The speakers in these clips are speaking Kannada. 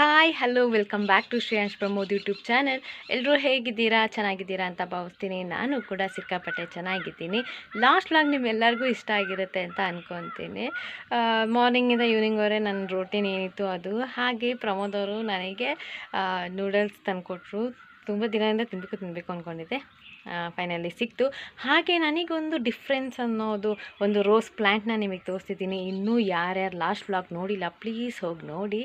Hi hello welcome back to Shreyansh Pramod YouTube channel ಎಲ್ಲರೂ ಹೇಗಿದ್ದೀರಾ? ಚೆನ್ನಾಗಿದ್ದೀರಾ ಅಂತ ಭಾವಿಸ್ತೀನಿ. ನಾನು ಕೂಡ ಸಿಕ್ಕಾಪಟ್ಟೆ ಚೆನ್ನಾಗಿದ್ದೀನಿ. ಲಾಸ್ಟ್ ಲಾಗ್ ನಿಮ್ಮೆಲ್ಲರಿಗೂ ಇಷ್ಟ ಆಗಿರುತ್ತೆ ಅಂತ ಅಂದ್ಕೊತೀನಿ ಮಾರ್ನಿಂಗಿಂದ ಈವ್ನಿಂಗ್ವರೆ ನನ್ನ ರೂಟೀನ್ ಏನಿತ್ತು ಅದು. ಹಾಗೆ ಪ್ರಮೋದ್ ಅವರು ನನಗೆ ನೂಡಲ್ಸ್ ತಂದುಕೊಟ್ರು. ತುಂಬ ದಿನದಿಂದ ತಿನ್ನಬೇಕು ತಿನ್ನಬೇಕು ಅಂದ್ಕೊಂಡಿದ್ದೆ ಫೈನಲಿ ಸಿಕ್ತು. ಹಾಗೆ ನನಗೊಂದು ಡಿಫ್ರೆನ್ಸ್ ಅನ್ನೋದು ಒಂದು ರೋಸ್ ಪ್ಲ್ಯಾಂಟ್ನ ನಿಮಗೆ ತೋರಿಸ್ತಿದ್ದೀನಿ. ಇನ್ನೂ ಯಾರ್ಯಾರು ಲಾಸ್ಟ್ ವ್ಲಾಗ್ ನೋಡಿಲ್ಲ ಪ್ಲೀಸ್ ಹೋಗಿ ನೋಡಿ.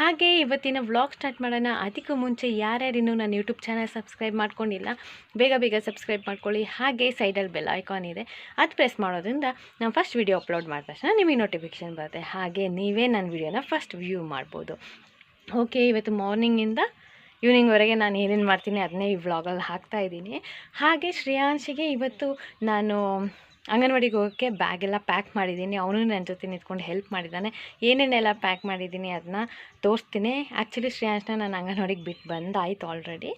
ಹಾಗೆ ಇವತ್ತಿನ ವ್ಲಾಗ್ ಸ್ಟಾರ್ಟ್ ಮಾಡೋಣ. ಅದಕ್ಕೂ ಮುಂಚೆ ಯಾರ್ಯಾರು ಇನ್ನೂ ನನ್ನ ಯೂಟ್ಯೂಬ್ ಚಾನಲ್ ಸಬ್ಸ್ಕ್ರೈಬ್ ಮಾಡ್ಕೊಂಡಿಲ್ಲ, ಬೇಗ ಬೇಗ ಸಬ್ಸ್ಕ್ರೈಬ್ ಮಾಡ್ಕೊಳ್ಳಿ. ಹಾಗೆ ಸೈಡಲ್ಲಿ ಬೆಲ್ ಐಕಾನ್ ಇದೆ, ಅದು ಪ್ರೆಸ್ ಮಾಡೋದ್ರಿಂದ ನಾನು ಫಸ್ಟ್ ವೀಡಿಯೋ ಅಪ್ಲೋಡ್ ಮಾಡಿದ ತಕ್ಷಣ ನಿಮಗೆ ನೋಟಿಫಿಕೇಷನ್ ಬರುತ್ತೆ. ಹಾಗೆ ನೀವೇ ನನ್ನ ವೀಡಿಯೋನ ಫಸ್ಟ್ ವ್ಯೂ ಮಾಡ್ಬೋದು. ಓಕೆ ಇವತ್ತು ಮಾರ್ನಿಂಗಿಂದ ಈವ್ನಿಂಗ್ವರೆಗೆ ನಾನು ಏನೇನು ಮಾಡ್ತೀನಿ ಅದನ್ನೇ ಈ ವ್ಲಾಗಲ್ಲಿ ಹಾಕ್ತಾ ಇದ್ದೀನಿ. ಹಾಗೆ ಶ್ರೇಯಾಂಶಿಗೆ ಇವತ್ತು ನಾನು ಅಂಗನವಾಡಿಗೆ ಹೋಗೋಕ್ಕೆ ಬ್ಯಾಗೆಲ್ಲ ಪ್ಯಾಕ್ ಮಾಡಿದ್ದೀನಿ. ಅವನು ನನ್ನ ಜೊತೆ ನಿಂತ್ಕೊಂಡು ಹೆಲ್ಪ್ ಮಾಡಿದ್ದಾನೆ ಏನೇನೆಲ್ಲ ಪ್ಯಾಕ್ ಮಾಡಿದ್ದೀನಿ ಅದನ್ನ ತೋರಿಸ್ತೀನಿ. ಆ್ಯಕ್ಚುಲಿ ಶ್ರೇಯಾಂಶನ ನಾನು ಅಂಗನವಾಡಿಗೆ ಬಿಟ್ಟು ಬಂದಾಯ್ತು ಆಲ್ರೆಡಿ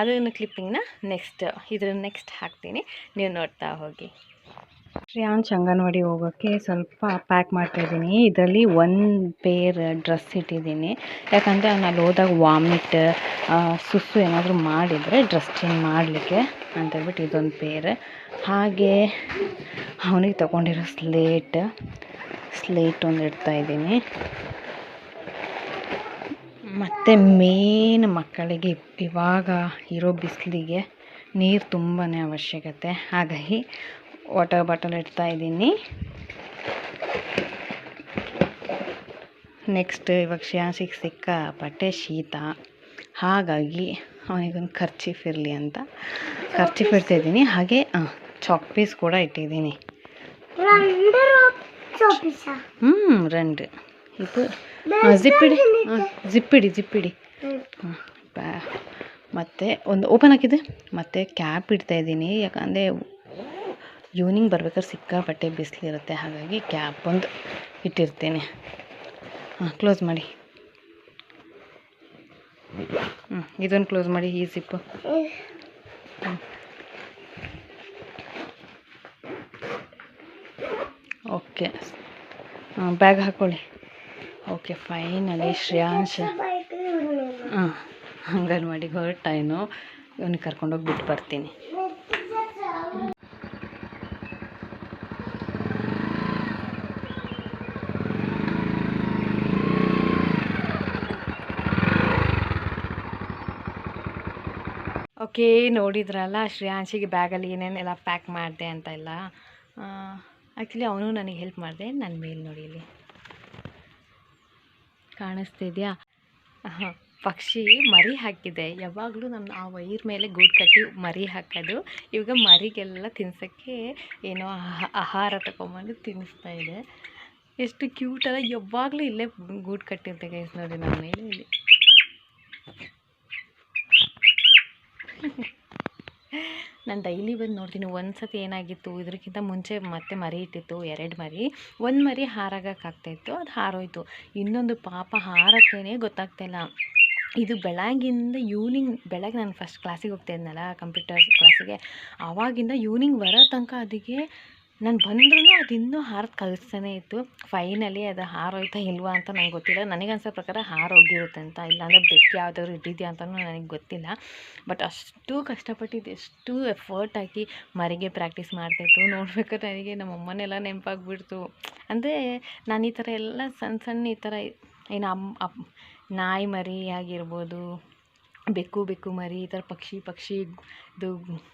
ಅದನ್ನು ಕ್ಲಿಪ್ಪಿಂಗ್ನ ನೆಕ್ಸ್ಟ್ ಇದ್ರ ನೆಕ್ಸ್ಟ್ ಹಾಕ್ತೀನಿ. ನೀವು ನೋಡ್ತಾ ಹೋಗಿ. ಶ್ರೇಯಾಂಶ್ ಅಂಗನವಾಡಿ ಹೋಗೋಕ್ಕೆ ಸ್ವಲ್ಪ ಪ್ಯಾಕ್ ಮಾಡ್ತಾಯಿದ್ದೀನಿ ಇದರಲ್ಲಿ ಒಂದು ಪೇರ್ ಡ್ರೆಸ್ ಇಟ್ಟಿದ್ದೀನಿ. ಯಾಕಂದರೆ ನಾನು ಅಲ್ಲಿ ಹೋದಾಗ ವಾಮಿಟ್ ಸುಸ್ಸು ಏನಾದರೂ ಮಾಡಿದರೆ ಡ್ರೆಸ್ ಚೇಂಜ್ ಮಾಡಲಿಕ್ಕೆ ಅಂತೇಳ್ಬಿಟ್ಟು ಇದೊಂದು ಪೇರ್ ಹಾಗೆ ಅವನಿಗೆ ತಗೊಂಡಿರೋ ಸ್ಲೇಟ್ ಸ್ಲೇಟ್ ಒಂದು ಇಡ್ತಾ ಇದ್ದೀನಿ. ಮತ್ತು ಮೇನ್ ಮಕ್ಕಳಿಗೆ ಇವಾಗ ಇರೋ ಬಿಸಿಲಿಗೆ ನೀರು ತುಂಬಾ ಅವಶ್ಯಕತೆ. ಹಾಗಾಗಿ ವಾಟರ್ ಬಾಟಲ್ ಇಡ್ತಾ ಇದ್ದೀನಿ. ನೆಕ್ಸ್ಟ್ ಇವಾಗ ಶ್ಯಾಸಿಗೆ ಸಿಕ್ಕಾಪಟ್ಟೆ ಶೀತ. ಹಾಗಾಗಿ ಅವನಿಗೊಂದು ಖರ್ಚೀಫ್ ಇರಲಿ ಅಂತ ಖರ್ಚೀಫ್ ಇಡ್ತಾ ಇದ್ದೀನಿ. ಹಾಗೆ ಚಾಕ್ ಪೀಸ್ ಕೂಡ ಇಟ್ಟಿದ್ದೀನಿ. ಹ್ಞೂ ರಂಡು ಇದು ಜಿಪ್ಪಿಡಿ ಹಾಂ ಜಿಪ್ಪಿಡಿ ಜಿಪ್ಪಿಡಿ ಮತ್ತು ಒಂದು ಓಪನ್ ಹಾಕಿದೆ. ಮತ್ತು ಕ್ಯಾಪ್ ಇಡ್ತಾಯಿದ್ದೀನಿ ಯಾಕಂದರೆ ಈವ್ನಿಂಗ್ ಬರ್ಬೇಕಾದ್ರೆ ಸಿಕ್ಕಾಪಟ್ಟೆ ಬಿಸಿಲಿರುತ್ತೆ ಹಾಗಾಗಿ ಕ್ಯಾಪ್ ಒಂದು ಇಟ್ಟಿರ್ತೀನಿ. ಹಾಂ, ಕ್ಲೋಸ್ ಮಾಡಿ. ಹ್ಞೂ ಇದೊಂದು ಕ್ಲೋಸ್ ಮಾಡಿ, ಈ ಜಿಪ್ಪು ಓಕೆ. ಬ್ಯಾಗ್ ಹಾಕ್ಕೊಳ್ಳಿ ಓಕೆ, ಫೈನಲಿ ಶ್ರೇಯಾಂಶ. ಹಾಂ ಅಂಗನವಾಡಿಗೆ ಹೊರಟಾಯ್ನು ಇವನಿಗೆ ಕರ್ಕೊಂಡೋಗಿ ಬಿಟ್ಟು ಬರ್ತೀನಿ. ಓಕೆ ನೋಡಿದ್ರಲ್ಲ ಶ್ರೇಯಾಂಶಿಗೆ ಬ್ಯಾಗಲ್ಲಿ ಏನೇನೆಲ್ಲ ಪ್ಯಾಕ್ ಮಾಡಿದೆ ಅಂತ ಎಲ್ಲ. ಆ್ಯಕ್ಚುಲಿ ಅವನು ನನಗೆ ಹೆಲ್ಪ್ ಮಾಡಿದೆ. ನನ್ನ ಮೇಲೆ ನೋಡಿ ಇಲ್ಲಿ. ಕಾಣಿಸ್ತಿದ್ಯಾ ಪಕ್ಷಿ ಮರಿ ಹಾಕಿದೆ. ಯಾವಾಗಲೂ ನಮ್ಮ ಆ ವೈರ್ ಮೇಲೆ ಗೂಡು ಕಟ್ಟಿ ಮರಿ ಹಾಕೋದು. ಇವಾಗ ಮರಿಗೆಲ್ಲ ತಿನ್ಸೋಕ್ಕೆ ಏನೋ ಆಹಾ- ಆಹಾರ ತಗೊಂಬಂದು ತಿನ್ನಿಸ್ತಾ ಇದೆ. ಎಷ್ಟು ಕ್ಯೂಟ್ ಅಲ್ಲ. ಯಾವಾಗಲೂ ಇಲ್ಲೇ ಗೂಡು ಕಟ್ಟಿರುತ್ತೆ ಗೈಸ್ ನೋಡಿ ನನ್ನ ಮೇಲೆ ಇಲ್ಲಿ ನಾನು ಡೈಲಿ ಬಂದು ನೋಡ್ತೀನಿ ಒಂದು ಸತಿ ಏನಾಗಿತ್ತು ಇದಕ್ಕಿಂತ ಮುಂಚೆ ಮತ್ತೆ ಮರಿ ಇಟ್ಟಿತ್ತು, ಎರಡು ಮರಿ. ಒಂದು ಮರಿ ಹಾರಾಗಕ್ಕಾಗ್ತಾಯಿತ್ತು ಅದು ಹಾರೋಯ್ತು. ಇನ್ನೊಂದು ಪಾಪ ಹಾರಕ್ಕೇ ಗೊತ್ತಾಗ್ತಾಯಿಲ್ಲ ಇದು ಬೆಳಗಿಂದ ಈವ್ನಿಂಗ್ ಬೆಳಗ್ಗೆ ನಾನು ಫಸ್ಟ್ ಕ್ಲಾಸಿಗೆ ಹೋಗ್ತಾ ಇದ್ನಲ್ಲ ಕಂಪ್ಯೂಟರ್ ಕ್ಲಾಸಿಗೆ ಆವಾಗಿಂದ ಈವ್ನಿಂಗ್ ಬರೋ ತನಕ ಅದಕ್ಕೆ ನಾನು ಬಂದ್ರೂ ಅದು ಇನ್ನೂ ಹಾರದು ಕಲಿಸ್ತಾನೆ ಇತ್ತು. ಫೈನಲಿ ಅದು ಹಾರೋಯ್ತಾ ಇಲ್ವಾ ಅಂತ ನಂಗೆ ಗೊತ್ತಿಲ್ಲ. ನನಗೆ ಅನ್ಸೋ ಪ್ರಕಾರ ಹಾರೋಗಿರುತ್ತೆ ಅಂತ. ಇಲ್ಲಾಂದರೆ ಬೆಕ್ಕು ಯಾವುದಾದ್ರು ಇಟ್ಟಿದ್ಯಾ ಅಂತಲೂ ನನಗೆ ಗೊತ್ತಿಲ್ಲ. ಬಟ್ ಅಷ್ಟು ಕಷ್ಟಪಟ್ಟಿದ್ದು ಎಷ್ಟು ಎಫರ್ಟ್ ಹಾಕಿ ಮರಿಗೆ ಪ್ರಾಕ್ಟೀಸ್ ಮಾಡ್ತಾಯಿತ್ತು ನೋಡ್ಬೇಕಾದ್ರೆ ನನಗೆ ನಮ್ಮ ಅಮ್ಮನೆಲ್ಲ ನೆನಪಾಗ್ಬಿಡ್ತು. ಅಂದರೆ ನಾನು ಈ ಥರ ಎಲ್ಲ ಸಣ್ಣ ಸಣ್ಣ ಈ ಥರ ಏನು ಅಮ್ಮ ಅಪ್ ನಾಯಿ ಮರಿ ಆಗಿರ್ಬೋದು ಬೆಕ್ಕು ಬೆಕ್ಕು ಮರಿ, ಈ ಥರ ಪಕ್ಷಿ ಪಕ್ಷಿ ಇದು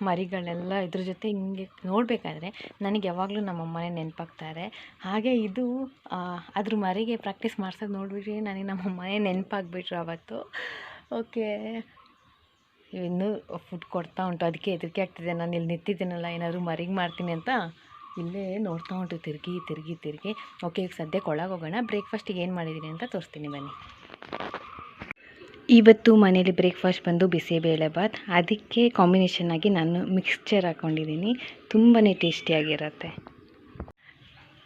ಮರಿಗಳೆಲ್ಲ ಇದ್ರ ಜೊತೆ ಹಿಂಗೆ ನೋಡಬೇಕಾದ್ರೆ ನನಗೆ ಯಾವಾಗಲೂ ನಮ್ಮ ಅಮ್ಮನೇ ನೆನಪಾಗ್ತಾರೆ. ಹಾಗೆ ಇದು ಅದ್ರ ಮರಿಗೆ ಪ್ರಾಕ್ಟೀಸ್ ಮಾಡ್ಸೋದು ನೋಡಿಬಿಟ್ರೆ ನನಗೆ ನಮ್ಮ ಅಮ್ಮನೇ ನೆನಪಾಗ್ಬಿಟ್ರು ಅವತ್ತು ಓಕೆ. ಇನ್ನೂ ಫುಡ್ ಕೊಡ್ತಾ ಉಂಟು. ಅದಕ್ಕೆ ಹೆದರಿಕೆ ಆಗ್ತಿದೆ. ನಾನು ಇಲ್ಲಿ ನಿಂತಿದ್ದೀನಲ್ಲ, ಏನಾದರೂ ಮರಿಗೆ ಮಾಡ್ತೀನಿ ಅಂತ. ಇಲ್ಲೇ ನೋಡ್ತಾ ಉಂಟು. ತಿರುಗಿ ತಿರುಗಿ ತಿರುಗಿ. ಓಕೆ, ಈಗ ಸದ್ಯಕ್ಕೆ ಒಳಗೆ ಹೋಗೋಣ ಬ್ರೇಕ್ಫಾಸ್ಟಿಗೆ ಏನು ಮಾಡಿದ್ದೀನಿ ಅಂತ ತೋರಿಸ್ತೀನಿ ಬನ್ನಿ. ಇವತ್ತು ಮನೇಲಿ ಬ್ರೇಕ್ಫಾಸ್ಟ್ ಬಂದು ಬಿಸಿಬೇಳೆಬಾತ್ ಅದಕ್ಕೆ ಕಾಂಬಿನೇಷನ್ ಆಗಿ ನಾನು ಮಿಕ್ಸ್ಚರ್ ಹಾಕ್ಕೊಂಡಿದ್ದೀನಿ ತುಂಬಾ ಟೇಸ್ಟಿಯಾಗಿರುತ್ತೆ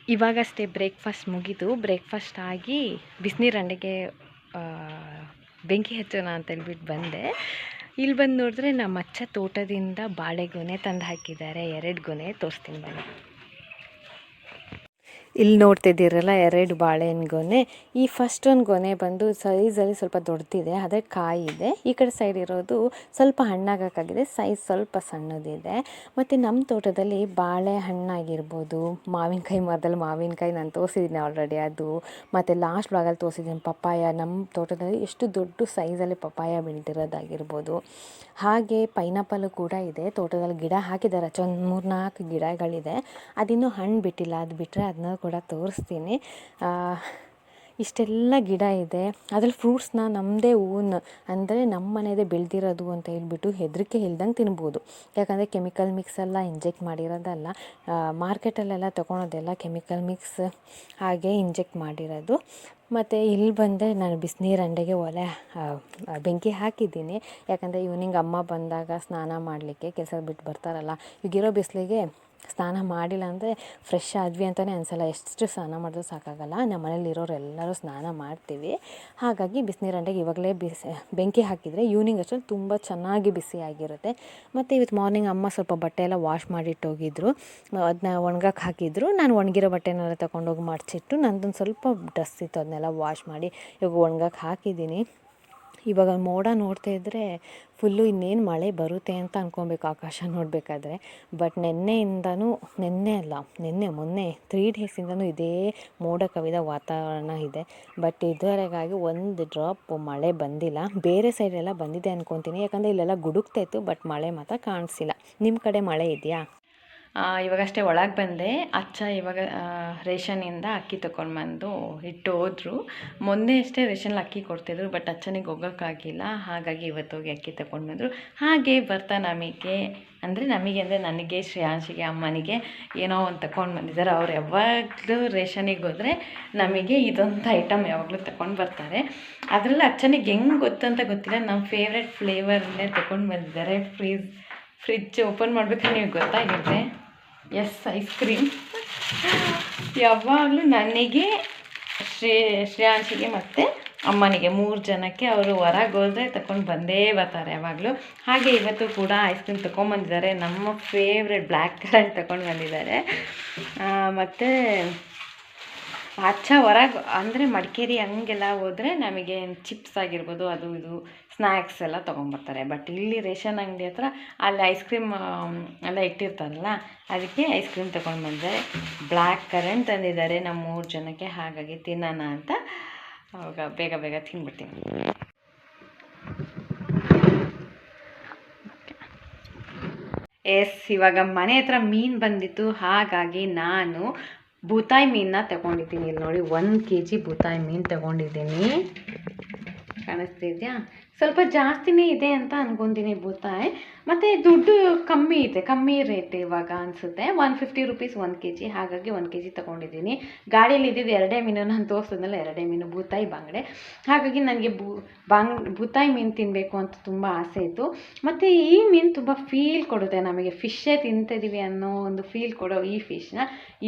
ಇವಾಗಷ್ಟೇ ಬ್ರೇಕ್ಫಾಸ್ಟ್ ಮುಗಿದು ಬ್ರೇಕ್ಫಾಸ್ಟ್ ಆಗಿ ಬಿಸಿನೀರು ಅಂಡೆಗೆ ಬೆಂಕಿ ಹಚ್ಚೋಣ ಅಂತೇಳ್ಬಿಟ್ಟು ಬಂದೆ. ಇಲ್ಲಿ ಬಂದು ನೋಡಿದ್ರೆ ನಮ್ಮ ಅಚ್ಚ ತೋಟದಿಂದ ಬಾಳೆಗೊನೆ ತಂದು ಹಾಕಿದ್ದಾರೆ. ಎರಡು ಗೊನೆ ತೋರಿಸ್ತೀನಿ ಬನ್ನಿ. ಇಲ್ಲಿ ನೋಡ್ತಿದ್ದೀರಲ್ಲ ಎರಡು ಬಾಳೆಹಣ್ಣು ಗೊನೆ. ಈ ಫಸ್ಟ್ ಒಂದು ಗೊನೆ ಬಂದು ಸೈಜಲ್ಲಿ ಸ್ವಲ್ಪ ದೊಡ್ಡದಿದೆ ಅದೇ ಕಾಯಿ ಇದೆ ಈ ಕಡೆ ಸೈಡ್ ಇರೋದು ಸ್ವಲ್ಪ ಹಣ್ಣಾಗಕ್ಕಾಗಿದೆ ಸೈಜ್ ಸ್ವಲ್ಪ ಸಣ್ಣದಿದೆ. ಮತ್ತು ನಮ್ಮ ತೋಟದಲ್ಲಿ ಬಾಳೆ ಹಣ್ಣಾಗಿರ್ಬೋದು ಮಾವಿನಕಾಯಿ ಮರದಲ್ಲಿ ಮಾವಿನಕಾಯಿ ನಾನು ತೋರಿಸಿದ್ದೀನಿ ಆಲ್ರೆಡಿ ಅದು. ಮತ್ತು ಲಾಸ್ಟ್ ಬ್ಲಾಗಲ್ಲಿ ತೋರಿಸಿದ್ದೀನಿ ಪಪ್ಪಾಯ. ನಮ್ಮ ತೋಟದಲ್ಲಿ ಎಷ್ಟು ದೊಡ್ಡ ಸೈಜಲ್ಲಿ ಪಪ್ಪಾಯ ಬೆಳೆದಿರೋದಾಗಿರ್ಬೋದು. ಹಾಗೆ ಪೈನಾಪಲ್ಲು ಕೂಡ ಇದೆ, ತೋಟದಲ್ಲಿ ಗಿಡ ಹಾಕಿದ್ದಾರೆ ಒಂದು ಮೂರು ನಾಲ್ಕು ಗಿಡಗಳಿದೆ. ಅದಿನ್ನೂ ಹಣ್ಣು ಬಿಟ್ಟಿಲ್ಲ, ಅದು ಬಿಟ್ಟರೆ ಅದನ್ನ ಕೂಡ ತೋರಿಸ್ತೀನಿ. ಇಷ್ಟೆಲ್ಲ ಗಿಡ ಇದೆ. ಅದ್ರಲ್ಲಿ ಫ್ರೂಟ್ಸ್ನ ನಮ್ಮದೇ ಓನ್, ಅಂದರೆ ನಮ್ಮ ಮನೆಯದೇ ಬೆಳೆದಿರೋದು ಅಂತ ಹೇಳ್ಬಿಟ್ಟು ಹೆದರಿಕೆ ಇಲ್ದಂಗೆ ತಿನ್ಬೋದು. ಯಾಕಂದರೆ ಕೆಮಿಕಲ್ ಮಿಕ್ಸ್ ಎಲ್ಲ ಇಂಜೆಕ್ಟ್ ಮಾಡಿರೋದಲ್ಲ ಮಾರ್ಕೆಟಲ್ಲೆಲ್ಲ ತೊಗೊಳೋದೆಲ್ಲ ಕೆಮಿಕಲ್ ಮಿಕ್ಸ್ ಹಾಗೆ ಇಂಜೆಕ್ಟ್ ಮಾಡಿರೋದು. ಮತ್ತು ಇಲ್ಲಿ ಬಂದರೆ ನಾನು ಬಿಸಿನೀರು ಅಂಡೆಗೆ ಒಲೆ ಬೆಂಕಿ ಹಾಕಿದ್ದೀನಿ. ಯಾಕಂದರೆ ಈವ್ನಿಂಗ್ ಅಮ್ಮ ಬಂದಾಗ ಸ್ನಾನ ಮಾಡಲಿಕ್ಕೆ ಕೆಲಸ ಬಿಟ್ಟು ಬರ್ತಾರಲ್ಲ ಈಗಿರೋ ಬಿಸಿಲಿಗೆ ಸ್ನಾನ ಮಾಡಿಲ್ಲ ಅಂದರೆ ಫ್ರೆಶ್ ಆದ್ವಿ ಅಂತಲೇ ಅನಿಸಲ್ಲ. ಎಷ್ಟು ಸ್ನಾನ ಮಾಡಿದ್ರೂ ಸಾಕಾಗಲ್ಲ. ನಮ್ಮ ಮನೇಲಿ ಇರೋರು ಎಲ್ಲರೂ ಸ್ನಾನ ಮಾಡ್ತೀವಿ. ಹಾಗಾಗಿ ಬಿಸಿನೀರು ಅಂಡೆಗೆ ಇವಾಗಲೇ ಬಿಸಿ, ಬೆಂಕಿ ಹಾಕಿದರೆ ಈವ್ನಿಂಗ್ ಅಷ್ಟರಲ್ಲಿ ತುಂಬ ಚೆನ್ನಾಗಿ ಬಿಸಿಯಾಗಿರುತ್ತೆ ಮತ್ತು ಇವತ್ತು ಮಾರ್ನಿಂಗ್ ಅಮ್ಮ ಸ್ವಲ್ಪ ಬಟ್ಟೆ ಎಲ್ಲ ವಾಶ್ ಮಾಡಿಟ್ಟೋಗಿದ್ರು ಅದನ್ನ ಒಣಗಕ್ಕೆ ಹಾಕಿದ್ರು. ನಾನು ಒಣಗಿರೋ ಬಟ್ಟೆನೆಲ್ಲ ತಗೊಂಡೋಗಿ ಮಡಚಿಟ್ಟು ನಂದೊಂದು ಸ್ವಲ್ಪ ಡ್ರೆಸ್ ಇತ್ತು ಅದನ್ನೆಲ್ಲ ವಾಶ್ ಮಾಡಿ ಇವಾಗ ಒಣಗಕ್ಕೆ ಹಾಕಿದ್ದೀನಿ. ಇವಾಗ ಮೋಡ ನೋಡ್ತಾ ಇದ್ದರೆ ಫುಲ್ಲು ಇನ್ನೇನು ಮಳೆ ಬರುತ್ತೆ ಅಂತ ಅಂದ್ಕೊಬೇಕು ಆಕಾಶ ನೋಡಬೇಕಾದ್ರೆ. ಬಟ್ ನಿನ್ನೆಯಿಂದನೂ, ನಿನ್ನೆ ಅಲ್ಲ, ನಿನ್ನೆ, ಮೊನ್ನೆ ತ್ರೀ ಡೇಸಿಂದನೂ ಇದೇ ಮೋಡ ಕವಿದ ವಾತಾವರಣ ಇದೆ. ಬಟ್ ಇದುವರೆಗಾಗಿ ಒಂದು ಡ್ರಾಪ್ ಮಳೆ ಬಂದಿಲ್ಲ. ಬೇರೆ ಸೈಡೆಲ್ಲ ಬಂದಿದೆ ಅಂದ್ಕೊತೀನಿ ಯಾಕಂದರೆ ಇಲ್ಲೆಲ್ಲ ಗುಡುಕ್ತಾಯಿತ್ತು ಬಟ್ ಮಳೆ ಮಾತ್ರ ಕಾಣಿಸಿಲ್ಲ. ನಿಮ್ಮ ಕಡೆ ಮಳೆ ಇದೆಯಾ? ಇವಾಗಷ್ಟೇ ಒಳಗೆ ಬಂದೆ. ಅಚ್ಚ ಇವಾಗ ರೇಷನಿಂದ ಅಕ್ಕಿ ತೊಗೊಂಡು ಬಂದು ಇಟ್ಟು ಹೋದ್ರು. ಮೊನ್ನೆ ಅಷ್ಟೇ ರೇಷನಲ್ಲಿ ಅಕ್ಕಿ ಕೊಡ್ತಿದ್ರು, ಬಟ್ ಅಚ್ಚನಿಗೆ ಹೋಗೋಕ್ಕಾಗಿಲ್ಲ ಹಾಗಾಗಿ ಇವತ್ತು ಹೋಗಿ ಅಕ್ಕಿ ತಗೊಂಡು ಬಂದರು ಹಾಗೆ ಬರ್ತಾ ನಮಗೆ, ಅಂದರೆ ನಮಗೆ ಅಂದರೆ ನನಗೆ, ಶ್ರೇಯಾಂಶಿಗೆ, ಅಮ್ಮನಿಗೆ ಏನೋ ಒಂದು ತಗೊಂಡು ಬಂದಿದ್ದಾರೆ ಅವ್ರು ಯಾವಾಗಲೂ ರೇಷನಿಗೆ ಹೋದರೆ ನಮಗೆ ಇದೊಂದು ಐಟಮ್ ಯಾವಾಗಲೂ ತಗೊಂಡು ಬರ್ತಾರೆ. ಅದರಲ್ಲಿ ಅಚ್ಚನಿಗೆ ಹೆಂಗೆ ಗೊತ್ತಂತ ಗೊತ್ತಿಲ್ಲ. ನಮ್ಮ ಫೇವ್ರೆಟ್ ಫ್ಲೇವರ್ನೇ ತಗೊಂಡು ಬಂದಿದ್ದಾರೆ ಫ್ರೀಜ್ ಫ್ರಿಜ್ ಓಪನ್ ಮಾಡ್ಬೇಕಾದ್ರೆ ನೀವು ಗೊತ್ತಾಗಿರುತ್ತೆ ಎಸ್, ಐಸ್ ಕ್ರೀಮ್. ಯಾವಾಗಲೂ ನನಗೆ ಶ್ರೇ, ಶ್ರೇಯಾಂಶಿಗೆ ಮತ್ತು ಅಮ್ಮನಿಗೆ ಮೂರು ಜನಕ್ಕೆ ಅವರು ಹೊರಗೆ ಹೋದರೆ ತಗೊಂಡು ಬಂದೇ ಬರ್ತಾರೆ ಯಾವಾಗಲೂ. ಹಾಗೆ ಇವತ್ತು ಕೂಡ ಐಸ್ ಕ್ರೀಮ್ ತೊಗೊಂಡ್ಬಂದಿದ್ದಾರೆ ನಮ್ಮ ಫೇವ್ರೆಟ್ ಬ್ಲ್ಯಾಕ್ ಕಲರ್ ತಗೊಂಡು ಬಂದಿದ್ದಾರೆ. ಮತ್ತು ಅಚ್ಚ ಹೊರಗೆ ಅಂದರೆ ಮಡಿಕೇರಿ ಹಂಗೆಲ್ಲ ಹೋದರೆ ನಮಗೆ ಚಿಪ್ಸ್ ಆಗಿರ್ಬೋದು, ಅದು ಇದು ಸ್ನ್ಯಾಕ್ಸ್ ಎಲ್ಲ ತೊಗೊಂಬರ್ತಾರೆ. ಬಟ್ ಇಲ್ಲಿ ರೇಷನ್ ಅಂಗಡಿ ಹತ್ರ ಅಲ್ಲಿ ಐಸ್ ಕ್ರೀಮ್ ಎಲ್ಲ ಇಟ್ಟಿರ್ತಾರಲ್ಲ, ಅದಕ್ಕೆ ಐಸ್ ಕ್ರೀಮ್ ತೊಗೊಂಡು ಬಂದರೆ ಬ್ಲ್ಯಾಕ್ ಕರೆಂಟ್ ತಂದಿದ್ದಾರೆ ನಮ್ಮ ಮೂರು ಜನಕ್ಕೆ, ಹಾಗಾಗಿ ತಿನ್ನೋಣ ಅಂತ ಅವಾಗ ಬೇಗ ಬೇಗ ತಿನ್ಬಿಡ್ತೀನಿ. ಎಸ್ ಇವಾಗ ಮನೆ ಹತ್ರ ಮೀನು ಬಂದಿತ್ತು, ಹಾಗಾಗಿ ನಾನು ಬೂತಾಯಿ ಮೀನನ್ನ ತಗೊಂಡಿದ್ದೀನಿ. ಇಲ್ಲಿ ನೋಡಿ ಒಂದು ಕೆ ಜಿ ಬೂತಾಯಿ ಮೀನು ತಗೊಂಡಿದ್ದೀನಿ. ಕಾಣಿಸ್ತಿದ್ಯಾ? ಸ್ವಲ್ಪ ಜಾಸ್ತಿನೇ ಇದೆ ಅಂತ ಅನ್ಕೊಂತೀನಿ ಬೂತಾಯಿ ಮತ್ತು ದುಡ್ಡು ಕಮ್ಮಿ ಇದೆ, ಕಮ್ಮಿ ರೇಟ್ ಇವಾಗ ಅನಿಸುತ್ತೆ. ಒನ್ ಫಿಫ್ಟಿ ರುಪೀಸ್ ಒಂದು ಕೆ ಜಿ ಹಾಗಾಗಿ ಒಂದು ಕೆ ಜಿ ತೊಗೊಂಡಿದ್ದೀನಿ. ಗಾಡಿಯಲ್ಲಿ ಇದ್ದಿದ್ದು ಎರಡೇ ಮೀನು ನಾನು ತೋರಿಸಿದ್ನಲ್ಲ, ಎರಡೇ ಮೀನು ಬೂತಾಯಿ ಬಂಗಡೆ. ಹಾಗಾಗಿ ನನಗೆ ಬೂ ಬಾಂಗ್ ಬೂತಾಯಿ ಮೀನು ತಿನ್ನಬೇಕು ಅಂತ ತುಂಬ ಆಸೆ ಇತ್ತು. ಮತ್ತು ಈ ಮೀನು ತುಂಬ ಫೀಲ್ ಕೊಡುತ್ತೆ ನಮಗೆ. ಫಿಶ್ಶೇ ತಿಂತಿದ್ದೀವಿ ಅನ್ನೋ ಒಂದು ಫೀಲ್ ಕೊಡೋ ಈ ಫಿಶ್ನ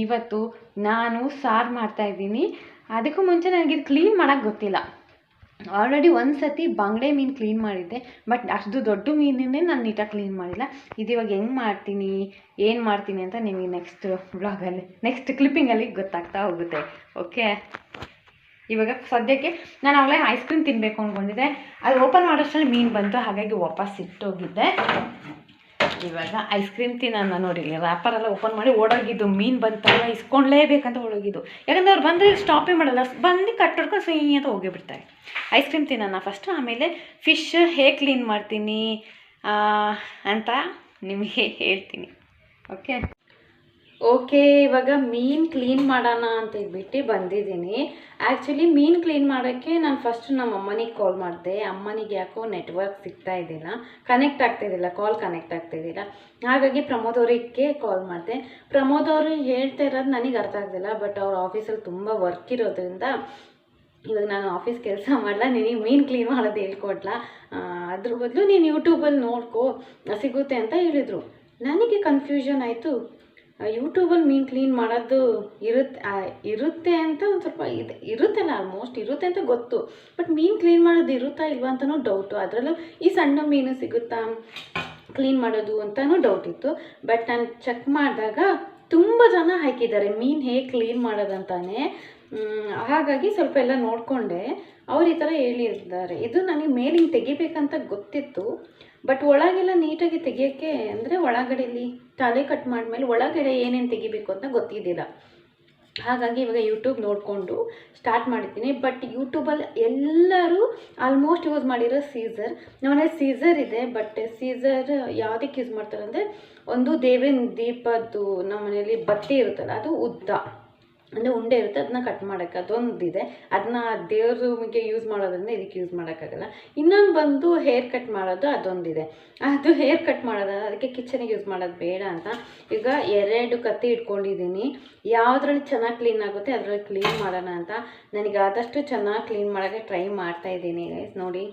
ಇವತ್ತು ನಾನು ಸಾರು ಮಾಡ್ತಾಯಿದ್ದೀನಿ ಅದಕ್ಕೂ ಮುಂಚೆ ನನಗೆ ಕ್ಲೀನ್ ಮಾಡೋಕ್ಕೆ ಗೊತ್ತಿಲ್ಲ. ಆಲ್ರೆಡಿ ಒಂದು ಸತಿ ಬಂಗಡೆ ಮೀನು ಕ್ಲೀನ್ ಮಾಡಿದ್ದೆ ಬಟ್ ಅಷ್ಟು ದೊಡ್ಡ ಮೀನನ್ನೇ ನಾನು ನೀಟಾಗಿ ಕ್ಲೀನ್ ಮಾಡಿಲ್ಲ. ಇದು ಇವಾಗ ಹೆಂಗೆ ಮಾಡ್ತೀನಿ, ಏನು ಮಾಡ್ತೀನಿ ಅಂತ ನಿಮಗೆ ನೆಕ್ಸ್ಟ್ ಬ್ಲಾಗಲ್ಲಿ ನೆಕ್ಸ್ಟ್ ಕ್ಲಿಪ್ಪಿಂಗಲ್ಲಿ ಗೊತ್ತಾಗ್ತಾ ಹೋಗುತ್ತೆ. ಓಕೆ ಇವಾಗ ಸದ್ಯಕ್ಕೆ ನಾನು ಅವಳೇ ಐಸ್ ಕ್ರೀಮ್ ತಿನ್ನಬೇಕು ಅಂದ್ಕೊಂಡಿದ್ದೆ ಅದು ಓಪನ್ ಮಾಡೋಷ್ಟರಲ್ಲಿ ಮೀನು ಬಂತು, ಹಾಗಾಗಿ ವಾಪಸ್ ಇಟ್ಟೋಗಿದ್ದೆ ಇವಾಗ ಐಸ್ ಕ್ರೀಮ್ ತಿನ್ನೋಣ ನೋಡಿ ರ್ಯಾಪರೆಲ್ಲ ಓಪನ್ ಮಾಡಿ ಓಡೋಗಿದ್ದು, ಮೀನು ಬಂತಲ್ಲ ಇಸ್ಕೊಂಡ್ಲೇಬೇಕಂತ ಓಡೋಗಿದ್ದು ಯಾಕಂದ್ರೆ ಅವ್ರು ಬಂದರೆ ಸ್ಟಾಪೇ ಮಾಡಲ್ಲ ಬಂದು ಕಟ್ ಹೊಡ್ಕೊಂಡು ಸೀ ಅಂತ ಹೋಗಿಬಿಡ್ತಾರೆ ಐಸ್ ಕ್ರೀಮ್ ತಿನ್ನೋಣ ಫಸ್ಟು ಆಮೇಲೆ ಫಿಶ್ ಹೇಗೆ ಕ್ಲೀನ್ ಮಾಡ್ತೀನಿ ಅಂತ ನಿಮಗೆ ಹೇಳ್ತೀನಿ. ಓಕೆ ಓಕೆ, ಇವಾಗ ಮೀನು ಕ್ಲೀನ್ ಮಾಡೋಣ ಅಂತ ಹೇಳ್ಬಿಟ್ಟು ಬಂದಿದ್ದೀನಿ. ಆ್ಯಕ್ಚುಲಿ ಮೀನು ಕ್ಲೀನ್ ಮಾಡೋಕ್ಕೆ ನಾನು ಫಸ್ಟ್ ನಮ್ಮ ಅಮ್ಮನಿಗೆ ಕಾಲ್ ಮಾಡಿದೆ. ಅಮ್ಮನಿಗೆ ಯಾಕೋ ನೆಟ್ವರ್ಕ್ ಸಿಗ್ತಾ ಇದ್ದಿಲ್ಲ ಕನೆಕ್ಟ್ ಆಗ್ತಿದ್ದಿಲ್ಲ ಕಾಲ್ ಕನೆಕ್ಟ್ ಆಗ್ತಿದ್ದಿಲ್ಲ ಹಾಗಾಗಿ ಪ್ರಮೋದ್ ಅವರಿಗೆ ಕಾಲ್ ಮಾಡಿದೆ. ಪ್ರಮೋದ್ ಅವರು ಹೇಳ್ತಾ ಇರೋದು ನನಗೆ ಅರ್ಥ ಆಗ್ತಿಲ್ಲ ಬಟ್ ಅವ್ರ ಆಫೀಸಲ್ಲಿ ತುಂಬ ವರ್ಕ್ ಇರೋದ್ರಿಂದ ಇವಾಗ ನಾನು ಆಫೀಸ್ ಕೆಲಸ ಮಾಡಲ್ಲ ನಿನಗೆ ಮೀನು ಕ್ಲೀನ್ ಮಾಡೋದು ಹೇಳ್ಕೊಡ್ಲ. ಅದ್ರ ಬದಲು ನೀನು ಯೂಟ್ಯೂಬಲ್ಲಿ ನೋಡ್ಕೋ, ಸಿಗುತ್ತೆ ಅಂತ ಹೇಳಿದರು. ನನಗೆ ಕನ್ಫ್ಯೂಷನ್ ಆಯಿತು. ಯೂಟ್ಯೂಬಲ್ಲಿ ಮೀನು ಕ್ಲೀನ್ ಮಾಡೋದು ಇರುತ್ತೆ ಇರುತ್ತೆ ಅಂತ ಒಂದು ಸ್ವಲ್ಪ ಇದೆ. ಇರುತ್ತಲ್ಲ ಆಲ್ಮೋಸ್ಟ್ ಇರುತ್ತೆ ಅಂತ ಗೊತ್ತು. ಬಟ್ ಮೀನು ಕ್ಲೀನ್ ಮಾಡೋದು ಇರುತ್ತಾ ಇಲ್ವಾ ಅಂತಲೂ ಡೌಟು ಅದರಲ್ಲೂ ಈ ಸಣ್ಣ ಮೀನು ಸಿಗುತ್ತಾ ಕ್ಲೀನ್ ಮಾಡೋದು ಅಂತಲೂ ಡೌಟ್ ಇತ್ತು. ಬಟ್ ನಾನು ಚೆಕ್ ಮಾಡಿದಾಗ ತುಂಬ ಜನ ಹಾಕಿದ್ದಾರೆ. ಮೀನು ಹೇಗೆ ಕ್ಲೀನ್ ಮಾಡೋದಂತಾನೆ. ಹಾಗಾಗಿ ಸ್ವಲ್ಪ ಎಲ್ಲ ನೋಡಿಕೊಂಡೆ. ಅವ್ರು ಈ ಥರ ಹೇಳಿದ್ದಾರೆ. ಇದು ನನಗೆ ಮೇಲಿಂಗ್ ತೆಗಿಬೇಕಂತ ಗೊತ್ತಿತ್ತು. ಬಟ್ ಒಳಗೆಲ್ಲ ನೀಟಾಗಿ ತೆಗಿಯೋಕ್ಕೆ ಅಂದರೆ ಒಳಗಡೆಲಿ ತಲೆ ಕಟ್ ಮಾಡಿದ್ಮೇಲೆ ಒಳಗಡೆ ಏನೇನು ತೆಗಿಬೇಕು ಅಂತ ಗೊತ್ತಿದ್ದಿಲ್ಲ. ಹಾಗಾಗಿ ಇವಾಗ ಯೂಟ್ಯೂಬ್ ನೋಡಿಕೊಂಡು ಸ್ಟಾರ್ಟ್ ಮಾಡಿದ್ದೀನಿ. ಬಟ್ ಯೂಟ್ಯೂಬಲ್ಲಿ ಎಲ್ಲರೂ ಆಲ್ಮೋಸ್ಟ್ ಯೂಸ್ ಮಾಡಿರೋ ಸೀಸರ್ ನಮ್ಮನೇಲಿ ಸೀಸರ್ ಇದೆ ಬಟ್ ಸೀಸರ್ ಯಾವುದಕ್ಕೆ ಯೂಸ್ ಮಾಡ್ತಾರೆ ಅಂದರೆ ಒಂದು ದೇವಿನ ದೀಪದ್ದು ನಮ್ಮ ಮನೆಯಲ್ಲಿ ಬತ್ತಿ ಇರುತ್ತಲ್ಲ, ಅದು ಉದ್ದ. ಅಂದರೆ ಉಂಡೆ ಇರುತ್ತೆ ಅದನ್ನ ಕಟ್ ಮಾಡೋಕ್ಕೆ ಅದೊಂದಿದೆ. ಅದನ್ನ ದೇವ್ರ ರೂಮಿಗೆ ಯೂಸ್ ಮಾಡೋದ್ರಿಂದ ಇದಕ್ಕೆ ಯೂಸ್ ಮಾಡೋಕ್ಕಾಗಲ್ಲ. ಇನ್ನೊಂದು ಬಂದು ಹೇರ್ ಕಟ್ ಮಾಡೋದು ಅದೊಂದಿದೆ. ಅದು ಹೇರ್ ಕಟ್ ಮಾಡೋದಲ್ಲ ಅದಕ್ಕೆ ಕಿಚನಿಗೆ ಯೂಸ್ ಮಾಡೋದು ಬೇಡ ಅಂತ. ಈಗ ಎರಡು ಕತ್ತಿ ಇಟ್ಕೊಂಡಿದ್ದೀನಿ. ಯಾವುದ್ರಲ್ಲಿ ಚೆನ್ನಾಗಿ ಕ್ಲೀನ್ ಆಗುತ್ತೆ, ಅದರಲ್ಲಿ ಕ್ಲೀನ್ ಮಾಡೋಣ ಅಂತ. ನನಗೆ ಆದಷ್ಟು ಚೆನ್ನಾಗಿ ಕ್ಲೀನ್ ಮಾಡೋಕ್ಕೆ ಟ್ರೈ ಮಾಡ್ತಾ ಇದ್ದೀನಿ ನೋಡಿ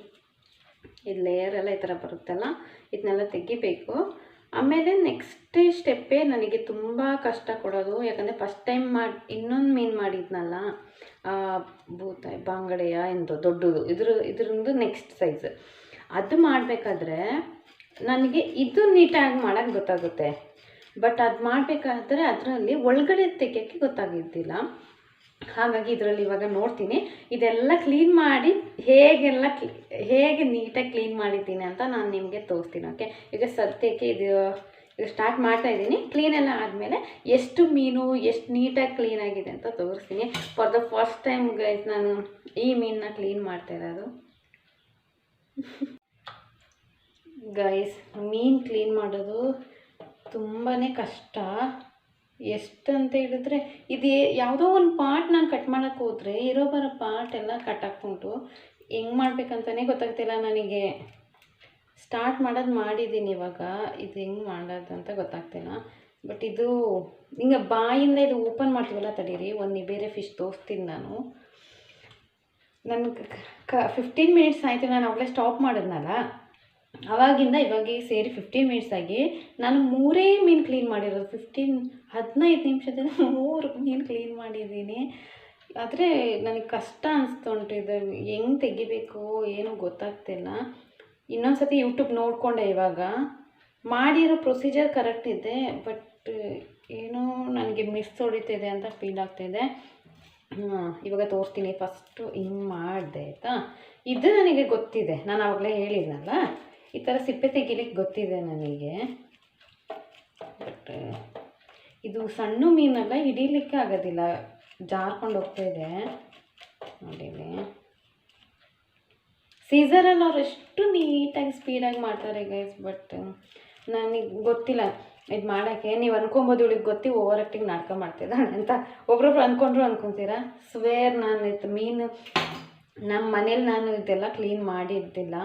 ಇದು ಲೇಯರ್ ಎಲ್ಲ ಈ ಥರ ಬರುತ್ತಲ್ಲ, ಇದನ್ನೆಲ್ಲ ತೆಗಿಬೇಕು. ಆಮೇಲೆ ನೆಕ್ಸ್ಟ್ ಸ್ಟೆಪ್ಪೇ ನನಗೆ ತುಂಬ ಕಷ್ಟ ಕೊಡೋದು. ಯಾಕಂದರೆ ಫಸ್ಟ್ ಟೈಮ್ ಮಾಡಿ, ಇನ್ನೊಂದು ಮೀನು ಮಾಡಿದ್ನಲ್ಲ ಬೂತಾಯಿ ಬಾಂಗಡೆಯ ಎಂದು ದೊಡ್ಡದು, ಇದ್ರ, ಇದ್ರದ್ದು ನೆಕ್ಸ್ಟ್ ಸೈಜ್ ಅದು ಮಾಡಬೇಕಾದ್ರೆ ನನಗೆ ಇದು ನೀಟಾಗಿ ಮಾಡೋಕ್ಕೆ ಗೊತ್ತಾಗುತ್ತೆ. ಬಟ್ ಅದು ಮಾಡಬೇಕಾದ್ರೆ ಅದರಲ್ಲಿ ಒಳಗಡೆ ತೆಗಿಯೋಕ್ಕೆ ಗೊತ್ತಾಗಿದ್ದಿಲ್ಲ. ಹಾಗಾಗಿ ಇದರಲ್ಲಿ ಇವಾಗ ನೋಡ್ತೀನಿ. ಇದೆಲ್ಲ ಕ್ಲೀನ್ ಮಾಡಿ ಹೇಗೆಲ್ಲ ಹೇಗೆ ನೀಟಾಗಿ ಕ್ಲೀನ್ ಮಾಡಿದ್ದೀನಿ ಅಂತ ನಾನು ನಿಮಗೆ ತೋರಿಸ್ತೀನಿ ಓಕೆ ಈಗ ಸದ್ಯಕ್ಕೆ ಇದು, ಈಗ ಸ್ಟಾರ್ಟ್ ಮಾಡ್ತಾ ಇದ್ದೀನಿ. ಕ್ಲೀನ್ ಎಲ್ಲ ಆದಮೇಲೆ ಎಷ್ಟು ಮೀನು ಎಷ್ಟು ನೀಟಾಗಿ ಕ್ಲೀನ್ ಆಗಿದೆ ಅಂತ ತೋರಿಸ್ತೀನಿ. For the first time guys ನಾನು ಈ ಮೀನನ್ನ ಕ್ಲೀನ್ ಮಾಡ್ತಾ ಇರೋದು. ಗೈಸ್ ಮೀನು ಕ್ಲೀನ್ ಮಾಡೋದು ತುಂಬಾ ಕಷ್ಟ. ಎಷ್ಟಂತ ಹೇಳಿದ್ರೆ ಇದು ಯಾವುದೋ ಒಂದು ಪಾರ್ಟ್ ನಾನು ಕಟ್ ಮಾಡೋಕ್ಕೆ ಹೋದರೆ ಇರೋ ಬರೋ ಪಾರ್ಟ್ ಎಲ್ಲ ಕಟ್ ಹಾಕ್ಕೊಂಡು ಹೆಂಗೆ ಮಾಡ್ಬೇಕಂತಲೇ ಗೊತ್ತಾಗ್ತಿಲ್ಲ ನನಗೆ. ಸ್ಟಾರ್ಟ್ ಮಾಡೋದು ಮಾಡಿದ್ದೀನಿ ಇವಾಗ. ಇದು ಹೆಂಗೆ ಮಾಡೋದು ಅಂತ ಗೊತ್ತಾಗ್ತಿಲ್ಲ. ಬಟ್ ಇದು ಹಿಂಗೆ ಬಾಯಿಂದ ಇದು ಓಪನ್ ಮಾಡ್ತೀವಲ್ಲ ತಡೀರಿ, ಒಂದು ಬೇರೆ ಫಿಶ್ ತೋರಿಸ್ತೀನಿ ನಾನು. ನನಗೆ ಕ ಫಿಫ್ಟೀನ್ ಮಿನಿಟ್ಸ್ ಆಯಿತು, ನಾನು ಅವಾಗಲೇ ಸ್ಟಾಪ್ ಮಾಡಿದ್ನಲ್ಲ. ಅವಾಗಿಂದ ಇವಾಗ ಸೇರಿ ಫಿಫ್ಟೀನ್ ಮಿನಿಟ್ಸ್ ಆಗಿ ನಾನು ಮೂರೇ ಮೀನು ಕ್ಲೀನ್ ಮಾಡಿರೋದು. ಫಿಫ್ಟೀನ್ ಹದಿನೈದು ನಿಮಿಷದಿಂದ ಮೂರು ಮೀನು ಕ್ಲೀನ್ ಮಾಡಿದ್ದೀನಿ. ಆದರೆ ನನಗೆ ಕಷ್ಟ ಅನಿಸ್ತು ಇದು. ಹೆಂಗೆ ತೆಗಿಬೇಕು ಏನೂ ಗೊತ್ತಾಗ್ತಿಲ್ಲ. ಇನ್ನೊಂದು ಸತಿ ಯೂಟ್ಯೂಬ್ ನೋಡಿಕೊಂಡೆ ಇವಾಗ. ಮಾಡಿರೋ ಪ್ರೊಸೀಜರ್ ಕರೆಕ್ಟ್ ಇದೆ ಬಟ್ ಏನೋ ನನಗೆ ಮಿಸ್ ಹೊಡಿತಿದೆ ಅಂತ ಫೀಲ್ ಆಗ್ತಿದೆ ಇವಾಗ ತೋರಿಸ್ತೀನಿ. ಫಸ್ಟು ಹಿಂಗೆ ಮಾಡಿದೆ ಆಯಿತಾ? ಇದು ನನಗೆ ಗೊತ್ತಿದೆ. ನಾನು ಆವಾಗಲೇ ಹೇಳಿದ್ನಲ್ಲ? ಈ ಥರ ಸಿಪ್ಪೆ ತೆಗಿಲಿಕ್ಕೆ ಗೊತ್ತಿದೆ ನನಗೆ. ಬಟ್ ಇದು ಸಣ್ಣ ಮೀನಲ್ಲ, ಹಿಡೀಲಿಕ್ಕೆ ಆಗೋದಿಲ್ಲ. ಜಾರ್ಕೊಂಡು ಹೋಗ್ತಾ ಇದೆ. ನೋಡಿ ಇಲ್ಲಿ. ಸೀಸರಲ್ಲಿ ಅವ್ರು ಎಷ್ಟು ನೀಟಾಗಿ ಸ್ಪೀಡಾಗಿ ಮಾಡ್ತಾರೆ ಗೈಸ್ ಬಟ್ ನನಗೆ ಗೊತ್ತಿಲ್ಲ. ಇದು ಮಾಡೋಕ್ಕೆ ನೀವು ಅನ್ಕೊಬೋದು ಇವಳಿಗೆ ಗೊತ್ತಿ ಓವರ್ ಆ್ಯಕ್ಟಿಂಗ್ ನಾಟಕ ಮಾಡ್ತಿದ್ದಾಳೆ ಅಂತ. ಒಬ್ರೊಬ್ರು ಅಂದ್ಕೊಂಡ್ರು ಅನ್ಕೊತೀರಾ? ಸ್ವೇರ್ ನಾನು ಇದು ಮೀನು ನಮ್ಮ ಮನೇಲಿ ನಾನು ಇದೆಲ್ಲ ಕ್ಲೀನ್ ಮಾಡಿದ್ದಿಲ್ಲ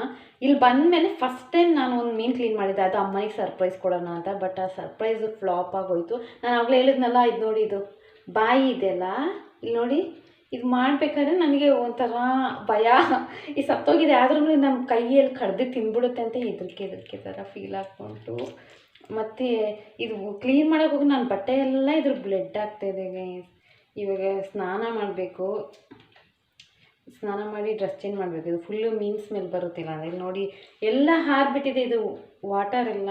ಇಲ್ಲಿ ಬಂದಮೇಲೆ ಫಸ್ಟ್ ಟೈಮ್ ನಾನು ಒಂದು ಮೀನು ಕ್ಲೀನ್ ಮಾಡಿದ್ದೆ ಅದು ಅಮ್ಮನಿಗೆ ಸರ್ಪ್ರೈಸ್ ಕೊಡೋಣ ಅಂತ. ಬಟ್ ಆ ಸರ್ಪ್ರೈಸ್ ಫ್ಲಾಪ್ ಆಗೋಯ್ತು. ನಾನು ಆಗಲೇ ಹೇಳಿದ್ನಲ್ಲ, ಇದು ನೋಡಿ ಇದು ಬಾಯಿ ಇದೆಲ್ಲ ಇಲ್ಲಿ ನೋಡಿ, ಇದು ಮಾಡಬೇಕಾದ್ರೆ ನನಗೆ ಒಂಥರ ಭಯ. ಈ ಸತ್ತೋಗಿದೆ. ಆದ್ರೂ ನಮ್ಮ ಕೈಯಲ್ಲಿ ಕಡ್ದು ತಿಂದ್ಬಿಡುತ್ತೆ ಅಂತ ಹೆದರಿಕೆ ಹೆದರಿಕೆ ಥರ ಫೀಲ್ ಆಗ್ಬಿಟ್ಟು ಮತ್ತು ಇದು ಕ್ಲೀನ್ ಮಾಡೋಕೆ ಹೋಗಿ ನಾನು ಬಟ್ಟೆ ಎಲ್ಲ ಇದ್ರ ಬ್ಲಡ್ ಆಗ್ತಾಯಿದೆ ಇವಾಗ ಸ್ನಾನ ಮಾಡಬೇಕು. ಸ್ನಾನ ಮಾಡಿ ಡ್ರೆಸ್ ಚೇಂಜ್ ಮಾಡಬೇಕು. ಇದು ಫುಲ್ಲು ಮೀನ್ ಸ್ಮೆಲ್ ಬರುತ್ತಿಲ್ಲ. ಅಂದರೆ ನೋಡಿ, ಎಲ್ಲ ಹಾರಿಬಿಟ್ಟಿದೆ ಇದು ವಾಟರ್ ಎಲ್ಲ.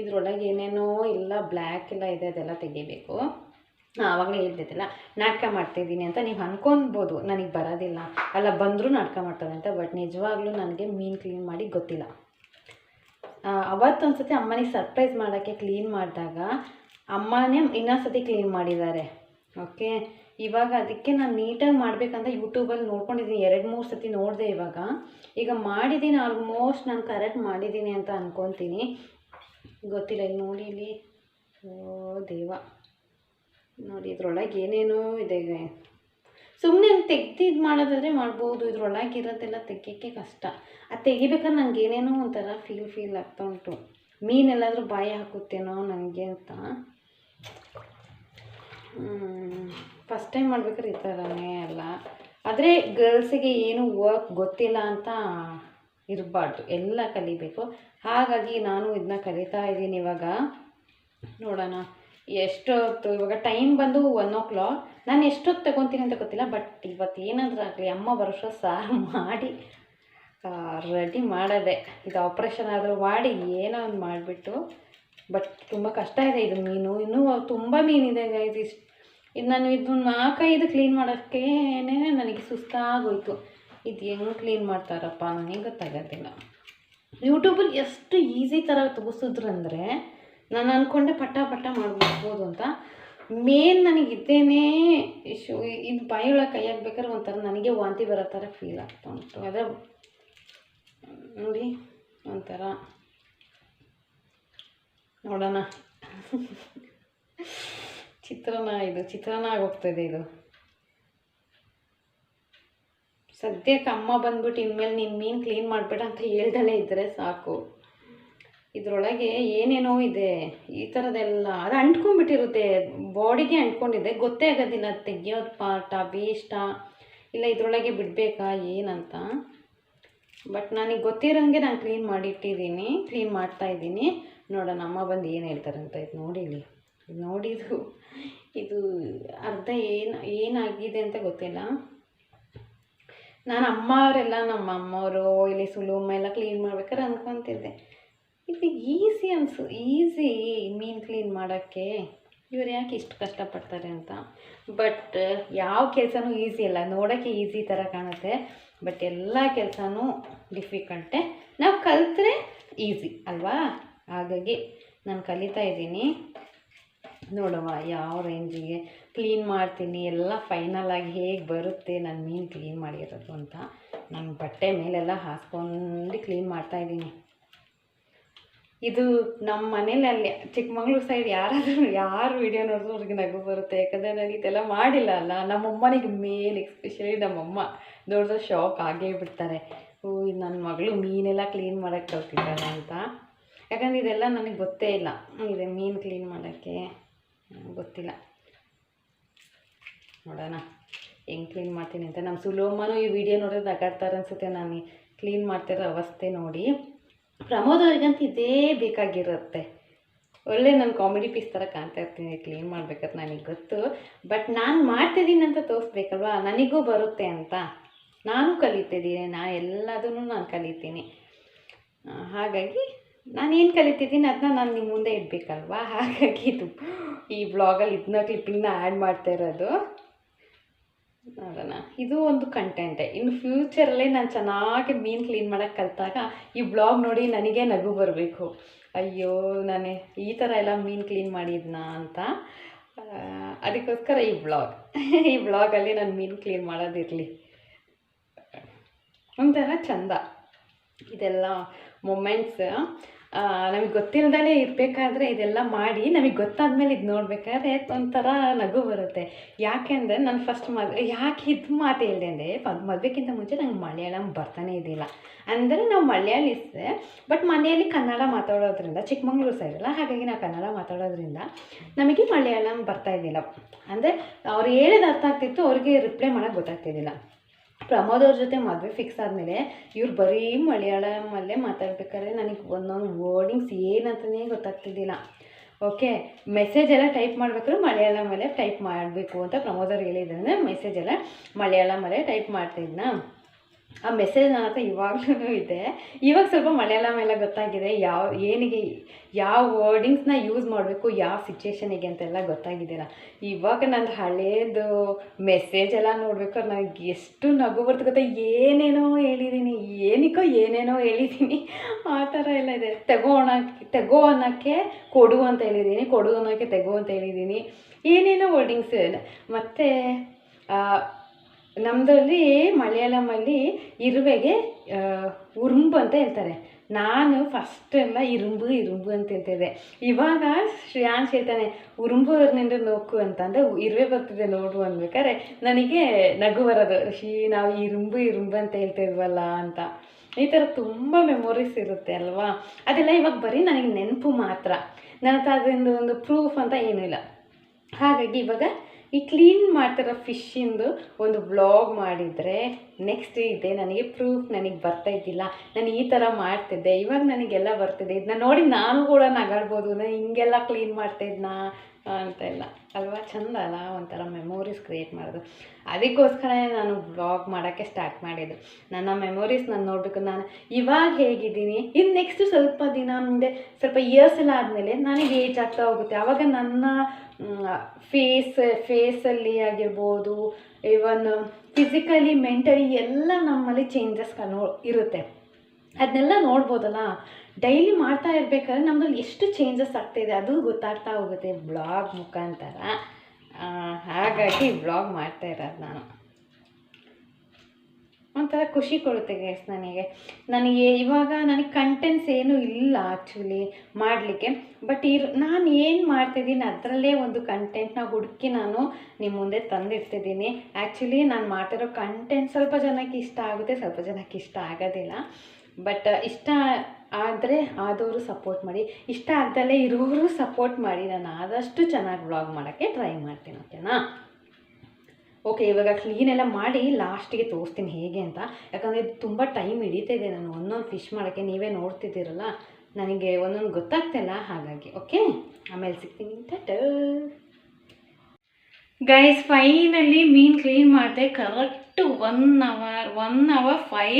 ಇದ್ರೊಳಗೆ ಏನೇನೋ ಎಲ್ಲ ಬ್ಲ್ಯಾಕ್ ಎಲ್ಲ ಇದೆ, ಅದೆಲ್ಲ ತೆಗಿಬೇಕು. ಆವಾಗಲೇ ಹೇಳ್ತಿದ್ದಿಲ್ಲ. ನಾಟಕ ಮಾಡ್ತಿದ್ದೀನಿ ಅಂತ ನೀವು ಅನ್ಕೊಬೋದು ನನಗೆ ಬರೋದಿಲ್ಲ. ಅಲ್ಲ, ಬಂದರೂ ನಾಟಕ ಮಾಡ್ತಾರೆ ಅಂತ ಬಟ್ ನಿಜವಾಗ್ಲೂ ನನಗೆ ಮೀನು ಕ್ಲೀನ್ ಮಾಡಿ ಗೊತ್ತಿಲ್ಲ. ಅವತ್ತೊಂದು ಸತಿ ಅಮ್ಮನಿಗೆ ಸರ್ಪ್ರೈಸ್ ಮಾಡೋಕ್ಕೆ ಕ್ಲೀನ್ ಮಾಡಿದಾಗ, ಅಮ್ಮನೇ ಇನ್ನೊಂದು ಸತಿ ಕ್ಲೀನ್ ಮಾಡಿದ್ದಾರೆ. ಓಕೆ ಇವಾಗ ಅದಕ್ಕೆ ನಾನು ನೀಟಾಗಿ ಮಾಡಬೇಕಂತ ಯೂಟ್ಯೂಬಲ್ಲಿ ನೋಡ್ಕೊಂಡಿದ್ದೀನಿ ಎರಡು, ಮೂರು ಸತಿ ನೋಡಿದೆ ಇವಾಗ. ಈಗ ಮಾಡಿದ್ದೀನಿ ಆಲ್ಮೋಸ್ಟ್ ನಾನು ಕರೆಕ್ಟ್ ಮಾಡಿದ್ದೀನಿ ಅಂತ ಅಂದ್ಕೊತೀನಿ ಗೊತ್ತಿಲ್ಲ, ಇಲ್ಲಿ ನೋಡಿ, ಇಲ್ಲಿ. ಓ, ದೇವ. ನೋಡಿ, ಇದ್ರೊಳಗೆ ಏನೇನೋ ಇದೆ. ಸುಮ್ಮನೆ ತೆಗ್ದು ಇದು ಮಾಡೋದಾದರೆ ಮಾಡ್ಬೋದು. ಇದ್ರೊಳಗೆ ಇರೋದೆಲ್ಲ ತೆಗಿಯೋಕ್ಕೆ ಕಷ್ಟ. ಅದು ತೆಗಿಬೇಕಾದ್ರೆ ನಂಗೆ ಏನೇನೋ ಒಂಥರ ಫೀಲ್ ಫೀಲ್ ಆಗ್ತಾ ಉಂಟು. ಮೀನೆಲ್ಲಾದರೂ ಬಾಯಿ ಹಾಕುತ್ತೇನೋ ನನಗೆ ಅಂತ. ಫಸ್ಟ್ ಟೈಮ್ ಮಾಡ್ಬೇಕಾದ್ರೆ ಈ ಥರನೇ ಅಲ್ಲ. ಆದರೆ ಗರ್ಲ್ಸಿಗೆ ಏನು ವರ್ಕ್ ಗೊತ್ತಿಲ್ಲ ಅಂತ ಇರಬಾರ್ದು. ಎಲ್ಲ ಕಲಿಬೇಕು. ಹಾಗಾಗಿ ನಾನು ಇದನ್ನ ಕಲಿತಾ ಇದ್ದೀನಿ ಇವಾಗ. ನೋಡೋಣ. ಎಷ್ಟೊತ್ತು, ಇವಾಗ ಟೈಮ್ ಬಂದು ಒನ್ ಓ ಕ್ಲಾಕ್ ನಾನು ಎಷ್ಟೊತ್ತು ತಗೊತೀನಿ ಅಂತ ಗೊತ್ತಿಲ್ಲ ಬಟ್ ಇವತ್ತು ಏನಾದರೂ ಆಗಲಿ, ಅಮ್ಮ ಬರೋಷ್ಟು ಸಾರು ಮಾಡಿ ರೆಡಿ ಮಾಡೋದೆ. ಇದು ಆಪ್ರೇಷನ್ ಆದರೂ ಮಾಡಿ, ಏನೋ ಒಂದು ಮಾಡಿಬಿಟ್ಟು. ಬಟ್ ತುಂಬ ಕಷ್ಟ ಇದೆ ಇದು ಮೀನು. ಇನ್ನೂ ತುಂಬ ಮೀನಿದೆ ಇದು ಇಷ್ಟು ಇದು ನಾನು ಇದು ನಾಲ್ಕೈದು ಕ್ಲೀನ್ ಮಾಡೋಕ್ಕೇನೆ ನನಗೆ ಸುಸ್ತಾಗೋಯಿತು. ಇದು ಹೆಂಗೆ ಕ್ಲೀನ್ ಮಾಡ್ತಾರಪ್ಪ ನನಗೆ ಗೊತ್ತಾಗೋದಿಲ್ಲ. ಯೂಟ್ಯೂಬಲ್ಲಿ ಎಷ್ಟು ಈಸಿ ಥರ ತೋರಿಸಿದ್ರಂದರೆ ನಾನು ಅಂದ್ಕೊಂಡೆ ಪಟ್ಟ ಪಟ್ಟ ಮಾಡ್ಬೋದು ಅಂತ. ಮೇನ್ ನನಗೆ ಇದ್ದೇನೆ ಶು ಇದು ಬಾಯಿಯೊಳಗೆ ಕೈ ಹಾಕ್ಬೇಕಾದ್ರೆ ಒಂಥರ ನನಗೆ ವಾಂತಿ ಬರೋ ಥರ ಫೀಲ್ ಆಗ್ತಾ ಉಂಟು. ಅದೇ ನೋಡಿ, ಒಂಥರ ನೋಡೋಣ. ಚಿತ್ರಾನ್ನ ಇದು ಚಿತ್ರಾನ್ನ ಆಗೋಗ್ತದೆ ಇದು. ಸದ್ಯಕ್ಕೆ ಅಮ್ಮ ಬಂದ್ಬಿಟ್ಟು ಇನ್ಮೇಲೆ ನಿನ್ನ ಮೀನು ಕ್ಲೀನ್ ಮಾಡಬೇಡ ಅಂತ ಹೇಳ್ದಲೇ ಇದ್ದರೆ ಸಾಕು. ಇದರೊಳಗೆ ಏನೇನೋ ಇದೆ, ಈ ಥರದ್ದೆಲ್ಲ ಅದು ಅಂಟ್ಕೊಂಡ್ಬಿಟ್ಟಿರುತ್ತೆ, ಬಾಡಿಗೆ ಅಂಟ್ಕೊಂಡಿದೆ. ಗೊತ್ತೇ ಆಗೋದಿಲ್ಲ ತೆಗಿಯೋದು ಪಾಠ, ಬೇಷ್ಟ. ಇಲ್ಲ, ಇದರೊಳಗೆ ಬಿಡಬೇಕಾ, ಏನಂತ. ಬಟ್ ನನಗೆ ಗೊತ್ತಿರೋಂಗೆ ನಾನು ಕ್ಲೀನ್ ಮಾಡಿಟ್ಟಿದ್ದೀನಿ ಕ್ಲೀನ್ ಮಾಡ್ತಾ ಇದ್ದೀನಿ. ನೋಡೋಣ, ಅಮ್ಮ ಬಂದು ಏನು ಹೇಳ್ತಾರೆ ಅಂತ ಇದು ನೋಡಿಲಿ ನೋಡಿದು ಇದು ಅರ್ಧ ಏನು, ಏನಾಗಿದೆ ಅಂತ ಗೊತ್ತಿಲ್ಲ. ನಾನು ಅಮ್ಮ ಅವರೆಲ್ಲ ನಮ್ಮ ಅಮ್ಮವರು ಇಲ್ಲಿ ಸುಲುಮ ಎಲ್ಲ ಕ್ಲೀನ್ ಮಾಡ್ಬೇಕಾದ್ರೆ ಅಂದ್ಕೊತಿದ್ದೆ ಇದು ಈಸಿ ಅನ್ಸು ಈಸಿ ಮೀನು ಕ್ಲೀನ್ ಮಾಡೋಕ್ಕೆ. ಇವ್ರು ಯಾಕೆ ಇಷ್ಟು ಕಷ್ಟಪಡ್ತಾರೆ ಅಂತ. ಬಟ್ ಯಾವ ಕೆಲಸನೂ ಈಸಿ ಅಲ್ಲ. ನೋಡೋಕ್ಕೆ ಈಸಿ ಥರ ಕಾಣುತ್ತೆ. ಬಟ್ ಎಲ್ಲ ಕೆಲಸನೂ ಡಿಫಿಕಲ್ಟೆ ನಾವು ಕಲಿತ್ರೆ ಈಸಿ ಅಲ್ವಾ? ಹಾಗಾಗಿ ನಾನು ಕಲಿತಾ ಇದ್ದೀನಿ. ನೋಡುವ ಯಾವ ರೇಂಜಿಗೆ? ಕ್ಲೀನ್ ಮಾಡ್ತೀನಿ, ಎಲ್ಲ ಫೈನಲ್ ಆಗಿ ಹೇಗೆ ಬರುತ್ತೆ, ನಾನು ಮೀನು ಕ್ಲೀನ್ ಮಾಡಿರೋದು ಅಂತ ನಾನು ಬಟ್ಟೆ ಮೇಲೆಲ್ಲ ಹಾಸ್ಕೊಂಡು ಕ್ಲೀನ್ ಮಾಡ್ತಾ ಇದ್ದೀನಿ. ಇದು ನಮ್ಮ ಮನೇಲಿ ಅಲ್ಲಿ ಚಿಕ್ಕಮಂಗ್ಳೂರು ಸೈಡ್ ಯಾರಾದರೂ, ಯಾರು ವಿಡಿಯೋ ನೋಡಿದ್ರು ಅವ್ರಿಗೆ ನಗು ಬರುತ್ತೆ, ಯಾಕಂದರೆ ನಾನು ಇದೆಲ್ಲ ಮಾಡಿಲ್ಲ ಅಲ್ಲ. ನಮ್ಮಮ್ಮನಿಗೆ ಮೇನ್ ಎಕ್ಸ್ಪೆಷಲಿ ನಮ್ಮಮ್ಮ ದೊಡ್ಡ ಶಾಕ್ ಆಗೇ ಬಿಡ್ತಾರೆ. ಓ ಇದು ನನ್ನ ಮಗಳು ಮೀನೆಲ್ಲ ಕ್ಲೀನ್ ಮಾಡೋಕ್ಕೆ ಕಲ್ತಿದ್ದಾಳೆ ಅಂತ. ಯಾಕಂದ್ರೆ ಇದೆಲ್ಲ ನನಗೆ ಗೊತ್ತೇ ಇಲ್ಲ, ಇದೆ ಮೀನು ಕ್ಲೀನ್ ಮಾಡೋಕ್ಕೆ. ಗೊತ್ತಿಲ್ಲ. ನೋಡೋಣ. ಹೆಂಗೆ ಕ್ಲೀನ್ ಮಾಡ್ತೀನಿ ಅಂತ. ನಮ್ಮ ಸುಲೋಮ್ಮನು ಈ ವಿಡಿಯೋ ನೋಡಿದ್ರೆ ನಗಾಡ್ತಾರೆ ಅನಿಸುತ್ತೆ. ನಾನು ಕ್ಲೀನ್ ಮಾಡ್ತಿರೋ ಅವಸ್ಥೆ ನೋಡಿ. ಪ್ರಮೋದ್ ಅವ್ರಿಗಂತೂ ಇದೇ ಬೇಕಾಗಿರುತ್ತೆ. ಒಳ್ಳೆ ನಾನು ಕಾಮಿಡಿ ಪೀಸ್ ಥರ ಕಾಣ್ತಾ ಇರ್ತೀನಿ. ಕ್ಲೀನ್ ಮಾಡ್ಬೇಕಾದ್ರೆ ನನಗೆ ಗೊತ್ತು. ಬಟ್ ನಾನು ಮಾಡ್ತಿದ್ದೀನಿ ಅಂತ ತೋರಿಸ್ಬೇಕಲ್ವಾ? ನನಗೂ ಬರುತ್ತೆ ಅಂತ. ನಾನು ಕಲಿತಿದ್ದೀನಿ. ನಾನು ಎಲ್ಲದನ್ನು ನಾನು ಕಲಿತೀನಿ. ಹಾಗಾಗಿ ನಾನು ಏನು ಕಲಿತಿದ್ದೀನಿ ಅದನ್ನ ನಾನು ನಿಮ್ಮ ಮುಂದೆ ಇಡಬೇಕಲ್ವಾ? ಹಾಗಾಗಿ ಇದು ಈ ಬ್ಲಾಗಲ್ಲಿ ಇದನ್ನ ಕ್ಲಿಪ್ಪಿಂಗ್ನ ಆ್ಯಡ್ ಮಾಡ್ತಾ ಇರೋದು. ನೋಡೋಣ. ಇದು ಒಂದು ಕಂಟೆಂಟೇ ಇನ್ನು ಫ್ಯೂಚರಲ್ಲೇ ನಾನು ಚೆನ್ನಾಗಿ ಮೀನು ಕ್ಲೀನ್ ಮಾಡೋಕ್ಕೆ ಕಲಿತಾಗ ಈ ಬ್ಲಾಗ್ ನೋಡಿ ನನಗೆ ನಗು ಬರಬೇಕು. ಅಯ್ಯೋ, ನಾನು ಈ ಥರ ಎಲ್ಲ ಮೀನು ಕ್ಲೀನ್ ಮಾಡಿದ್ನಾ ಅಂತ. ಅದಕ್ಕೋಸ್ಕರ ಈ ಬ್ಲಾಗ್ ಈ ಬ್ಲಾಗಲ್ಲಿ ನಾನು ಮೀನು ಕ್ಲೀನ್ ಮಾಡೋದಿರಲಿ. ಒಂಥರ ಚಂದ. ಇದೆಲ್ಲ ಮೊಮೆಂಟ್ಸ್ ನಮಗೆ ಗೊತ್ತಿಲ್ಲದೇ ಇರಬೇಕಾದ್ರೆ ಇದೆಲ್ಲ ಮಾಡಿ ನಮಗೆ ಗೊತ್ತಾದಮೇಲೆ ಇದು ನೋಡಬೇಕಾದ್ರೆ ಒಂಥರ ನಗು ಬರುತ್ತೆ. ಯಾಕೆಂದರೆ ನಾನು ಫಸ್ಟ್ ಮದುವೆ ಯಾಕೆ ಇದು ಮಾತು ಹೇಳಿದೆ ಅಂದರೆ ಮದುವೆಗಿಂತ ಮುಂಚೆ ನಂಗೆ ಮಲಯಾಳಂ ಬರ್ತಾನೆ ಇದ್ದಿಲ್ಲ. ಅಂದರೆ ನಾವು ಮಲಯಾಳಿಸ್ದೆ ಬಟ್ ಮನೆಯಲ್ಲಿ ಕನ್ನಡ ಮಾತಾಡೋದ್ರಿಂದ ಚಿಕ್ಕಮಂಗ್ಳೂರು ಸೈಡ್ ಅಲ್ಲ, ಹಾಗಾಗಿ ನಾವು ಕನ್ನಡ ಮಾತಾಡೋದ್ರಿಂದ ನಮಗೆ ಮಲಯಾಳಂ ಬರ್ತಾ ಇದ್ದಿಲ್ಲ. ಅಂದರೆ ಅವ್ರು ಹೇಳಿದ ಅರ್ಥ ಆಗ್ತಿತ್ತು, ಅವ್ರಿಗೆ ರಿಪ್ಲೈ ಮಾಡೋಕ್ಕೆ ಗೊತ್ತಾಗ್ತಿದ್ದಿಲ್ಲ. ಪ್ರಮೋದ್ ಅವ್ರ ಜೊತೆ ಮದುವೆ ಫಿಕ್ಸ್ ಆದಮೇಲೆ ಇವ್ರು ಬರೀ ಮಲಯಾಳಮಲ್ಲೇ ಮಾತಾಡ್ಬೇಕಾದ್ರೆ ನನಗೆ ಒಂದೊಂದು ವರ್ಡಿಂಗ್ಸ್ ಏನಂತಲೇ ಗೊತ್ತಾಗ್ತಿದ್ದಿಲ್ಲ. ಓಕೆ ಮೆಸೇಜ್ ಎಲ್ಲ ಟೈಪ್ ಮಾಡ್ಬೇಕಾದ್ರೆ ಮಲಯಾಳಮಲ್ಲೇ ಟೈಪ್ ಮಾಡಬೇಕು ಅಂತ ಪ್ರಮೋದ್ ಅವ್ರು ಹೇಳಿದ್ರಿಂದ ಮೆಸೇಜ್ ಎಲ್ಲ ಮಲಯಾಳಮಲ್ಲೇ ಟೈಪ್ ಮಾಡ್ತಿದ್ನ? ಆ ಮೆಸೇಜ್ ನನ್ನ ಹತ್ರ ಇವಾಗ್ಲೂ ಇದೆ. ಇವಾಗ ಸ್ವಲ್ಪ ಮಲಯಾಳಂ ಎಲ್ಲ ಗೊತ್ತಾಗಿದೆ. ಯಾವ, ಏನಿಗೆ, ಯಾವ ವರ್ಡಿಂಗ್ಸ್ನ ಯೂಸ್ ಮಾಡಬೇಕು, ಯಾವ ಸಿಚುವೇಶನಿಗೆ ಅಂತೆಲ್ಲ ಗೊತ್ತಾಗಿದ್ದೀರ ಇವಾಗ ನಂದು ಹಳೇದು ಮೆಸೇಜ್ ಎಲ್ಲ ನೋಡಬೇಕು ನನಗೆ ಎಷ್ಟು ನಗು ಬರ್ತು ಗೊತ್ತಾ? ಏನೇನೋ ಹೇಳಿದ್ದೀನಿ ಏನಕ್ಕೋ ಏನೇನೋ ಹೇಳಿದ್ದೀನಿ ಆ ಥರ ಎಲ್ಲ ಇದೆ. ತೆಗೋ ಅನ್ನೋಕ್ಕೆ ತೆಗೋ ಅನ್ನೋಕ್ಕೆ ಕೊಡು ಅಂತ ಹೇಳಿದ್ದೀನಿ ಕೊಡು ಅನ್ನೋಕ್ಕೆ ತೆಗೋ ಅಂತ ಹೇಳಿದ್ದೀನಿ ಏನೇನೋ ವರ್ಡಿಂಗ್ಸ್ ಮತ್ತು ನಮ್ಮದ್ರಲ್ಲಿ ಮಲಯಾಳಮಲ್ಲಿ ಇರುವೆಗೆ ಉರುಂಬು ಅಂತ ಹೇಳ್ತಾರೆ. ನಾನು ಫಸ್ಟ್ ಎಲ್ಲ ಇರುಂಬು ಇರುಂಬು ಅಂತ ಹೇಳ್ತಿದ್ದೆ. ಇವಾಗ ಶ್ರೇಯಾಂಶ್ ಹೇಳ್ತಾನೆ, ಉರುಂಬು ನಿಂದು ನೋಕು ಅಂತ. ಇರುವೆ ಬರ್ತಿದೆ ನೋಡು ಅನ್ಬೇಕಾದ್ರೆ ನನಗೆ ನಗು ಬರೋದು. ಶೀ ನಾವು ಇರುಂಬು ಇರುಂಬು ಅಂತ ಹೇಳ್ತಿದ್ವಲ್ಲ ಅಂತ. ಈ ಥರ ತುಂಬ ಮೆಮೊರೀಸ್ ಇರುತ್ತೆ ಅಲ್ವಾ? ಅದೆಲ್ಲ ಇವಾಗ ಬರೀ ನನಗೆ ನೆನಪು ಮಾತ್ರ. ನನ್ನ ಹತ್ರ ಅದರಿಂದ ಒಂದು ಪ್ರೂಫ್ ಅಂತ ಏನೂ ಇಲ್ಲ. ಹಾಗಾಗಿ ಇವಾಗ ಈ ಕ್ಲೀನ್ ಮಾಡ್ತಿರೋ ಫಿಶಿಂದು ಒಂದು ವ್ಲಾಗ್ ಮಾಡಿದರೆ ನೆಕ್ಸ್ಟ್ ಇದೆ. ನನಗೆ ಪ್ರೂಫ್ ನನಗೆ ಬರ್ತಾ ಇದ್ದಿಲ್ಲ. ನಾನು ಈ ಥರ ಮಾಡ್ತಿದ್ದೆ. ಇವಾಗ ನನಗೆಲ್ಲ ಬರ್ತಿದೆ. ಇದನ್ನ ನೋಡಿ ನಾನು ಕೂಡ ನಗಾಡ್ಬೋದು. ನಾನು ಹಿಂಗೆಲ್ಲ ಕ್ಲೀನ್ ಮಾಡ್ತಾಯಿದ್ನಾ ಅಂತ ಇಲ್ಲ ಅಲ್ವಾ? ಚಂದ ಅಲ್ಲ? ಒಂಥರ ಮೆಮೊರೀಸ್ ಕ್ರಿಯೇಟ್ ಮಾಡೋದು. ಅದಕ್ಕೋಸ್ಕರನೇ ನಾನು ಬ್ಲಾಗ್ ಮಾಡೋಕ್ಕೆ ಸ್ಟಾರ್ಟ್ ಮಾಡಿದ್ದು. ನನ್ನ ಮೆಮೊರೀಸ್ ನಾನು ನೋಡಬೇಕು. ನಾನು ಇವಾಗ ಹೇಗಿದ್ದೀನಿ? ಇನ್ನು ನೆಕ್ಸ್ಟ್ ಸ್ವಲ್ಪ ದಿನ ಮುಂದೆ, ಸ್ವಲ್ಪ ಇಯರ್ಸ್ ಎಲ್ಲ ಆದಮೇಲೆ ನನಗೆ ಏಜ್ ಆಗ್ತಾ ಹೋಗುತ್ತೆ. ಆವಾಗ ನನ್ನ ಫೇಸ್ ಫೇಸಲ್ಲಿ ಆಗಿರ್ಬೋದು ಇವನ್ ಫಿಸಿಕಲಿ ಮೆಂಟಲಿ ಎಲ್ಲ ನಮ್ಮಲ್ಲಿ ಚೇಂಜಸ್ ನೋ, ಇರುತ್ತೆ. ಅದನ್ನೆಲ್ಲ ನೋಡ್ಬೋದಲ್ಲ? ಡೈಲಿ ಮಾಡ್ತಾ ಇರಬೇಕಾದ್ರೆ ನಮ್ಮಲ್ಲಿ ಎಷ್ಟು ಚೇಂಜಸ್ ಆಗ್ತಾಯಿದೆ ಅದು ಗೊತ್ತಾಗ್ತಾ ಹೋಗುತ್ತೆ. ಬ್ಲಾಗ್ ಮುಖಾಂತರ. ಹಾಗಾಗಿ ಬ್ಲಾಗ್ ಮಾಡ್ತಾ ಇರೋದು ನಾನು. ಒಂಥರ ಖುಷಿ ಕೊಡುತ್ತೆ ಗೈಸ್ ನನಗೆ. ನನಗೆ ಇವಾಗ ನನಗೆ ಕಂಟೆಂಟ್ಸ್ ಏನೂ ಇಲ್ಲ ಆ್ಯಕ್ಚುಲಿ ಮಾಡಲಿಕ್ಕೆ. ಬಟ್ ಇರ್, ನಾನು ಏನು ಮಾಡ್ತಿದ್ದೀನಿ ಅದರಲ್ಲೇ ಒಂದು ಕಂಟೆಂಟ್ನ ಹುಡುಕಿ ನಾನು ನಿಮ್ಮ ಮುಂದೆ ತಂದಿರ್ತಿದ್ದೀನಿ. ಆ್ಯಕ್ಚುಲಿ ನಾನು ಮಾಡ್ತಿರೋ ಕಂಟೆಂಟ್ ಸ್ವಲ್ಪ ಜನಕ್ಕೆ ಇಷ್ಟ ಆಗುತ್ತೆ, ಸ್ವಲ್ಪ ಜನಕ್ಕೆ ಇಷ್ಟ ಆಗೋದಿಲ್ಲ. ಬಟ್ ಇಷ್ಟ ಆದರೆ ಆದವರು ಸಪೋರ್ಟ್ ಮಾಡಿ, ಇಷ್ಟ ಆಗ್ದಲೇ ಇರೋರು ಸಪೋರ್ಟ್ ಮಾಡಿ. ನಾನು ಆದಷ್ಟು ಚೆನ್ನಾಗಿ ವ್ಲಾಗ್ ಮಾಡೋಕ್ಕೆ ಟ್ರೈ ಮಾಡ್ತೀನಿ ಓಕೆನಾ ಓಕೆ ಇವಾಗ ಕ್ಲೀನ್ ಎಲ್ಲ ಮಾಡಿ ಲಾಸ್ಟಿಗೆ ತೋರಿಸ್ತೀನಿ ಹೇಗೆ ಅಂತ. ಯಾಕಂದರೆ ಇದು ತುಂಬ ಟೈಮ್ ಹಿಡಿತಿದೆ ನಾನು ಒಂದೊಂದು ಫಿಶ್ ಮಾಡೋಕ್ಕೆ ನೀವೇ ನೋಡ್ತಿದ್ದೀರಲ್ಲ, ನನಗೆ ಒಂದೊಂದು ಗೊತ್ತಾಗ್ತಿಲ್ಲ ಹಾಗಾಗಿ ಓಕೆ ಆಮೇಲೆ ಸಿಗ್ತೀನಿ. ಟಟ ಗೈಸ್ ಫೈನಲ್ಲಿ ಮೀನು ಕ್ಲೀನ್ ಮಾಡಿದೆ. Correct one hour one hour five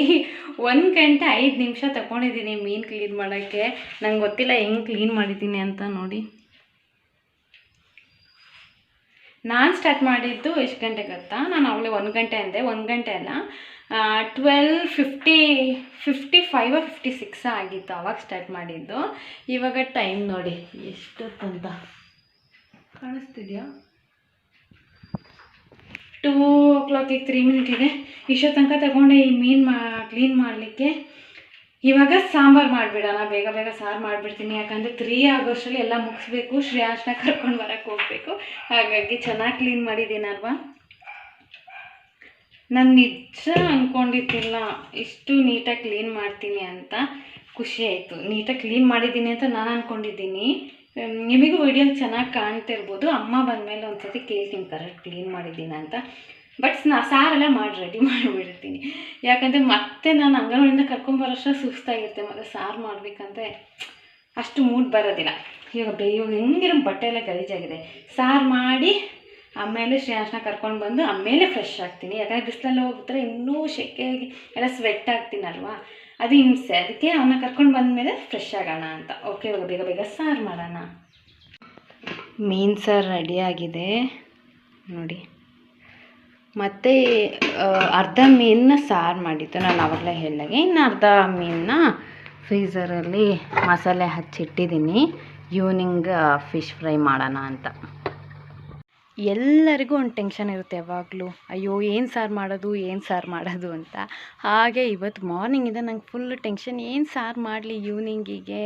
ಒಂದು ಗಂಟೆ ಐದು ನಿಮಿಷ ತಗೊಂಡಿದ್ದೀನಿ ಮೀನು ಕ್ಲೀನ್ ಮಾಡೋಕ್ಕೆ. ನಂಗೆ ಗೊತ್ತಿಲ್ಲ ಹೆಂಗೆ ಕ್ಲೀನ್ ಮಾಡಿದ್ದೀನಿ ಅಂತ ನೋಡಿ. ನಾನು ಸ್ಟಾರ್ಟ್ ಮಾಡಿದ್ದು ಎಷ್ಟು ಗಂಟೆ ಗೊತ್ತಾ? ನಾನು ಅವಳೇ ಒಂದು ಗಂಟೆ ಅಂದೆ, ಒಂದು ಗಂಟೆ ಅಲ್ಲ. Twelve fifty fifty five fifty six ಆಗಿತ್ತು ಅವಾಗ ಸ್ಟಾರ್ಟ್ ಮಾಡಿದ್ದು. ಇವಾಗ ಟೈಮ್ ನೋಡಿ ಎಷ್ಟೊತ್ತಂತ ಕಾಣಿಸ್ತಿದ್ಯಾ? ಟೂ ಓ ಕ್ಲಾಕಿಗೆ ತ್ರೀ ಮಿನಿಟ್ ಇದೆ. ಇಷ್ಟೋ ತನಕ ತಗೊಂಡೆ ಈ ಮೀನು ಮಾ ಕ್ಲೀನ್ ಮಾಡಲಿಕ್ಕೆ. ಇವಾಗ ಸಾಂಬಾರು ಮಾಡಿಬಿಡೋಣ, ಬೇಗ ಬೇಗ ಸಾರು ಮಾಡಿಬಿಡ್ತೀನಿ. ಯಾಕಂದರೆ ತ್ರೀ ಆಗೋಷ್ಟರಲ್ಲಿ ಎಲ್ಲ ಮುಗಿಸ್ಬೇಕು ಶ್ರೇಯಾಸ್ನ ಕರ್ಕೊಂಡು ಬರೋಕ್ಕೆ ಹೋಗಬೇಕು. ಹಾಗಾಗಿ ಚೆನ್ನಾಗಿ ಕ್ಲೀನ್ ಮಾಡಿದ್ದೀನಲ್ವಾ ನಾನು ನಿಜ ಅಂದ್ಕೊಂಡಿದ್ದಿಲ್ಲ ಇಷ್ಟು ನೀಟಾಗಿ ಕ್ಲೀನ್ ಮಾಡ್ತೀನಿ ಅಂತ. ಖುಷಿ ಆಯಿತು. ನೀಟಾಗಿ ಕ್ಲೀನ್ ಮಾಡಿದ್ದೀನಿ ಅಂತ ನಾನು ಅಂದ್ಕೊಂಡಿದ್ದೀನಿ ನಿಮಗೂ ವಿಡಿಯೋ ಚೆನ್ನಾಗಿ ಕಾಣ್ತಿರ್ಬೋದು. ಅಮ್ಮ ಬಂದಮೇಲೆ ಒಂದು ಸತಿ ಕೇಳ್ತೀನಿ, ಕರೆಕ್ಟ್ ಕ್ಲೀನ್ ಮಾಡಿದ್ದೀನಿ ಅಂತ. ಬಟ್ ನಾ ಸಾರೆಲ್ಲ ಮಾಡಿ ರೆಡಿ ಮಾಡಿಬಿಡ್ತೀನಿ ಯಾಕಂದರೆ ಮತ್ತೆ ನಾನು ಅಂಗನವಾಡಿಯಿಂದ ಕರ್ಕೊಂಬರೋಷ್ಟು ಸುಸ್ತಾಗಿರುತ್ತೆ. ಮತ್ತು ಸಾರು ಮಾಡಬೇಕಂದ್ರೆ ಅಷ್ಟು ಮೂಡ್ ಬರೋದಿಲ್ಲ. ಇವಾಗ ಬೇ, ಇವಾಗ ಹೆಂಗಿರೋ ಬಟ್ಟೆ ಎಲ್ಲ ಗಲೀಜಾಗಿದೆ. ಸಾರು ಮಾಡಿ ಆಮೇಲೆ ಶ್ರೇಯಾಂಶನ ಕರ್ಕೊಂಡು ಬಂದು ಆಮೇಲೆ ಫ್ರೆಶ್ ಆಗ್ತೀನಿ. ಯಾಕಂದರೆ ಬಿಸಿಲಲ್ಲಿ ಹೋಗ್ಬಿಟ್ರೆ ಇನ್ನೂ ಸೆಕೆಯಾಗಿ ಎಲ್ಲ ಸ್ವೆಟ್ ಆಗ್ತೀನಲ್ವಾ? ಅದು ಹಿಂಸೆ. ಅದಕ್ಕೆ ಅವನ್ನ ಕರ್ಕೊಂಡು ಬಂದಮೇಲೆ ಫ್ರೆಶ್ ಆಗೋಣ ಅಂತ. ಓಕೆ ಇವಾಗ ಬೇಗ ಬೇಗ ಸಾರು ಮಾಡೋಣ. ಮೀನು ಸಾರು ರೆಡಿಯಾಗಿದೆ ನೋಡಿ. ಮತ್ತು ಅರ್ಧ ಮೀನನ್ನ ಸಾರು ಮಾಡಿದ್ದು ನಾನು ಅವಾಗಲೇ ಹೇಳಿದಾಗೆ. ಇನ್ನು ಅರ್ಧ ಮೀನನ್ನ ಫ್ರೀಝರಲ್ಲಿ ಮಸಾಲೆ ಹಚ್ಚಿಟ್ಟಿದ್ದೀನಿ. ಈವ್ನಿಂಗ್ ಫಿಶ್ ಫ್ರೈ ಮಾಡೋಣ ಅಂತ. ಎಲ್ಲರಿಗೂ ಒಂದು ಟೆನ್ಷನ್ ಇರುತ್ತೆ ಯಾವಾಗಲೂ. ಅಯ್ಯೋ, ಏನು ಸಾರು ಮಾಡೋದು, ಏನು ಸಾರು ಮಾಡೋದು ಅಂತ. ಹಾಗೆ ಇವತ್ತು ಮಾರ್ನಿಂಗಿಂದ ನಂಗೆ ಫುಲ್ ಟೆನ್ಷನ್ ಏನು ಸಾರು ಮಾಡಲಿ ಈವ್ನಿಂಗಿಗೆ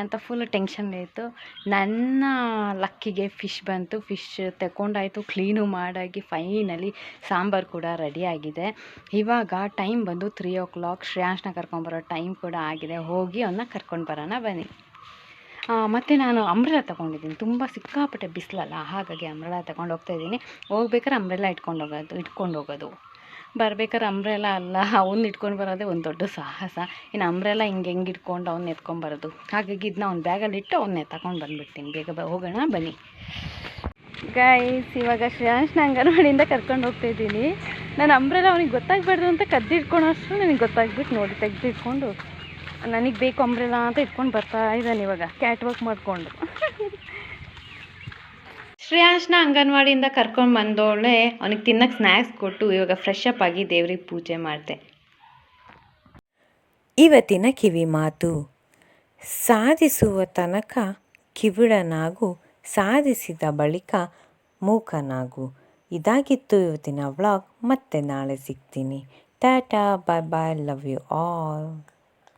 ಅಂತ ಫುಲ್ ಟೆನ್ಷನ್ ಇತ್ತು. ನನ್ನ ಲಕ್ಕಿಗೆ ಫಿಶ್ ಬಂತು. ಫಿಶ್ ತಗೊಂಡಾಯಿತು ಕ್ಲೀನು ಮಾಡಾಗಿ ಫೈನಲಿ ಸಾಂಬಾರು ಕೂಡ ರೆಡಿಯಾಗಿದೆ ಇವಾಗ ಟೈಮ್ ಬಂದು ತ್ರೀ ಓ ಕ್ಲಾಕ್ ಶ್ರೇಯಾಂಶ್ನ ಕರ್ಕೊಂಬರೋ ಟೈಮ್ ಕೂಡ ಆಗಿದೆ. ಹೋಗಿ ಅವನ್ನ ಕರ್ಕೊಂಡು ಬರೋಣ ಬನ್ನಿ. ಮತ್ತು ನಾನು ಅಂಬ್ರೆಲಾ ತೊಗೊಂಡಿದ್ದೀನಿ. ತುಂಬ ಸಿಕ್ಕಾಪಟ್ಟೆ ಬಿಸಿಲಲ್ಲ, ಹಾಗಾಗಿ ಅಂಬ್ರೆಲಾ ತಗೊಂಡು ಹೋಗ್ತಾ ಇದ್ದೀನಿ. ಹೋಗ್ಬೇಕಾದ್ರೆ ಅಂಬ್ರೆಲಾ ಇಟ್ಕೊಂಡು ಹೋಗೋದು ಇಟ್ಕೊಂಡು ಹೋಗೋದು. ಬರ್ಬೇಕಾದ್ರೆ ಅಂಬ್ರೆಲಾ ಅಲ್ಲ, ಅವ್ನು ಇಟ್ಕೊಂಡು ಬರೋದೇ ಒಂದು ದೊಡ್ಡ ಸಾಹಸ. ಇನ್ನು ಅಂಬ್ರೆಲಾ ಹಿಂಗೆ ಹೆಂಗೆ ಇಟ್ಕೊಂಡು ಅವ್ನ ಎತ್ಕೊಂಬರೋದು ಹಾಗಾಗಿ ಇದನ್ನ ಅವ್ನ ಬ್ಯಾಗಲ್ಲಿ ಇಟ್ಟು ಅವನ್ನೇ ತಗೊಂಡು ಬಂದುಬಿಡ್ತೀನಿ. ಬೇಗ ಬ, ಹೋಗೋಣ, ಬನ್ನಿ. ಗೈಸ್ ಇವಾಗ ಶ್ರೇಯಾಂಶ್ ಅಂಗನವಾಡಿಯಿಂದ ಕರ್ಕೊಂಡು ಹೋಗ್ತಾ ಇದ್ದೀನಿ. ನಾನು ಅಂಬ್ರೆಲಾ ಅವ್ನಿಗೆ ಗೊತ್ತಾಗಬಾರ್ದು ಅಂತ ಕದ್ದಿಟ್ಕೊಳೋಷ್ಟು ನನಗೆ ಗೊತ್ತಾಗ್ಬಿಟ್ಟು ನೋಡಿ, ತೆಗೆದಿಟ್ಕೊಂಡು ನನಗೆ ಬೇಕು ಅಂಬ್ರೆಲ್ಲ ಅಂತ ಇಟ್ಕೊಂಡು ಬರ್ತಾ ಇದ್ದಾನೆ ಇವಾಗ. ಕ್ಯಾಟ್ ವರ್ಕ್ ಮಾಡಿಕೊಂಡು. ಶ್ರೇಯಾಂಶ್ನ ಅಂಗನವಾಡಿಯಿಂದ ಕರ್ಕೊಂಡು ಬಂದೋಳೆ ಅವನಿಗೆ ತಿನ್ನಕ್ಕೆ ಸ್ನ್ಯಾಕ್ಸ್ ಕೊಟ್ಟು ಇವಾಗ ಫ್ರೆಶ್ ಅಪ್ ಆಗಿ ದೇವ್ರಿಗೆ ಪೂಜೆ ಮಾಡಿದೆ. ಇವತ್ತಿನ ಕಿವಿ ಮಾತು ಸಾಧಿಸುವ ತನಕ ಕಿವಿಡನಾಗು ಸಾಧಿಸಿದ ಬಳಿಕ ಮೂಕನಾಗು. ಇದಾಗಿತ್ತು ಇವತ್ತಿನ ವ್ಲಾಗ್ ಮತ್ತೆ ನಾಳೆ ಸಿಗ್ತೀನಿ. Tata bye bye love you all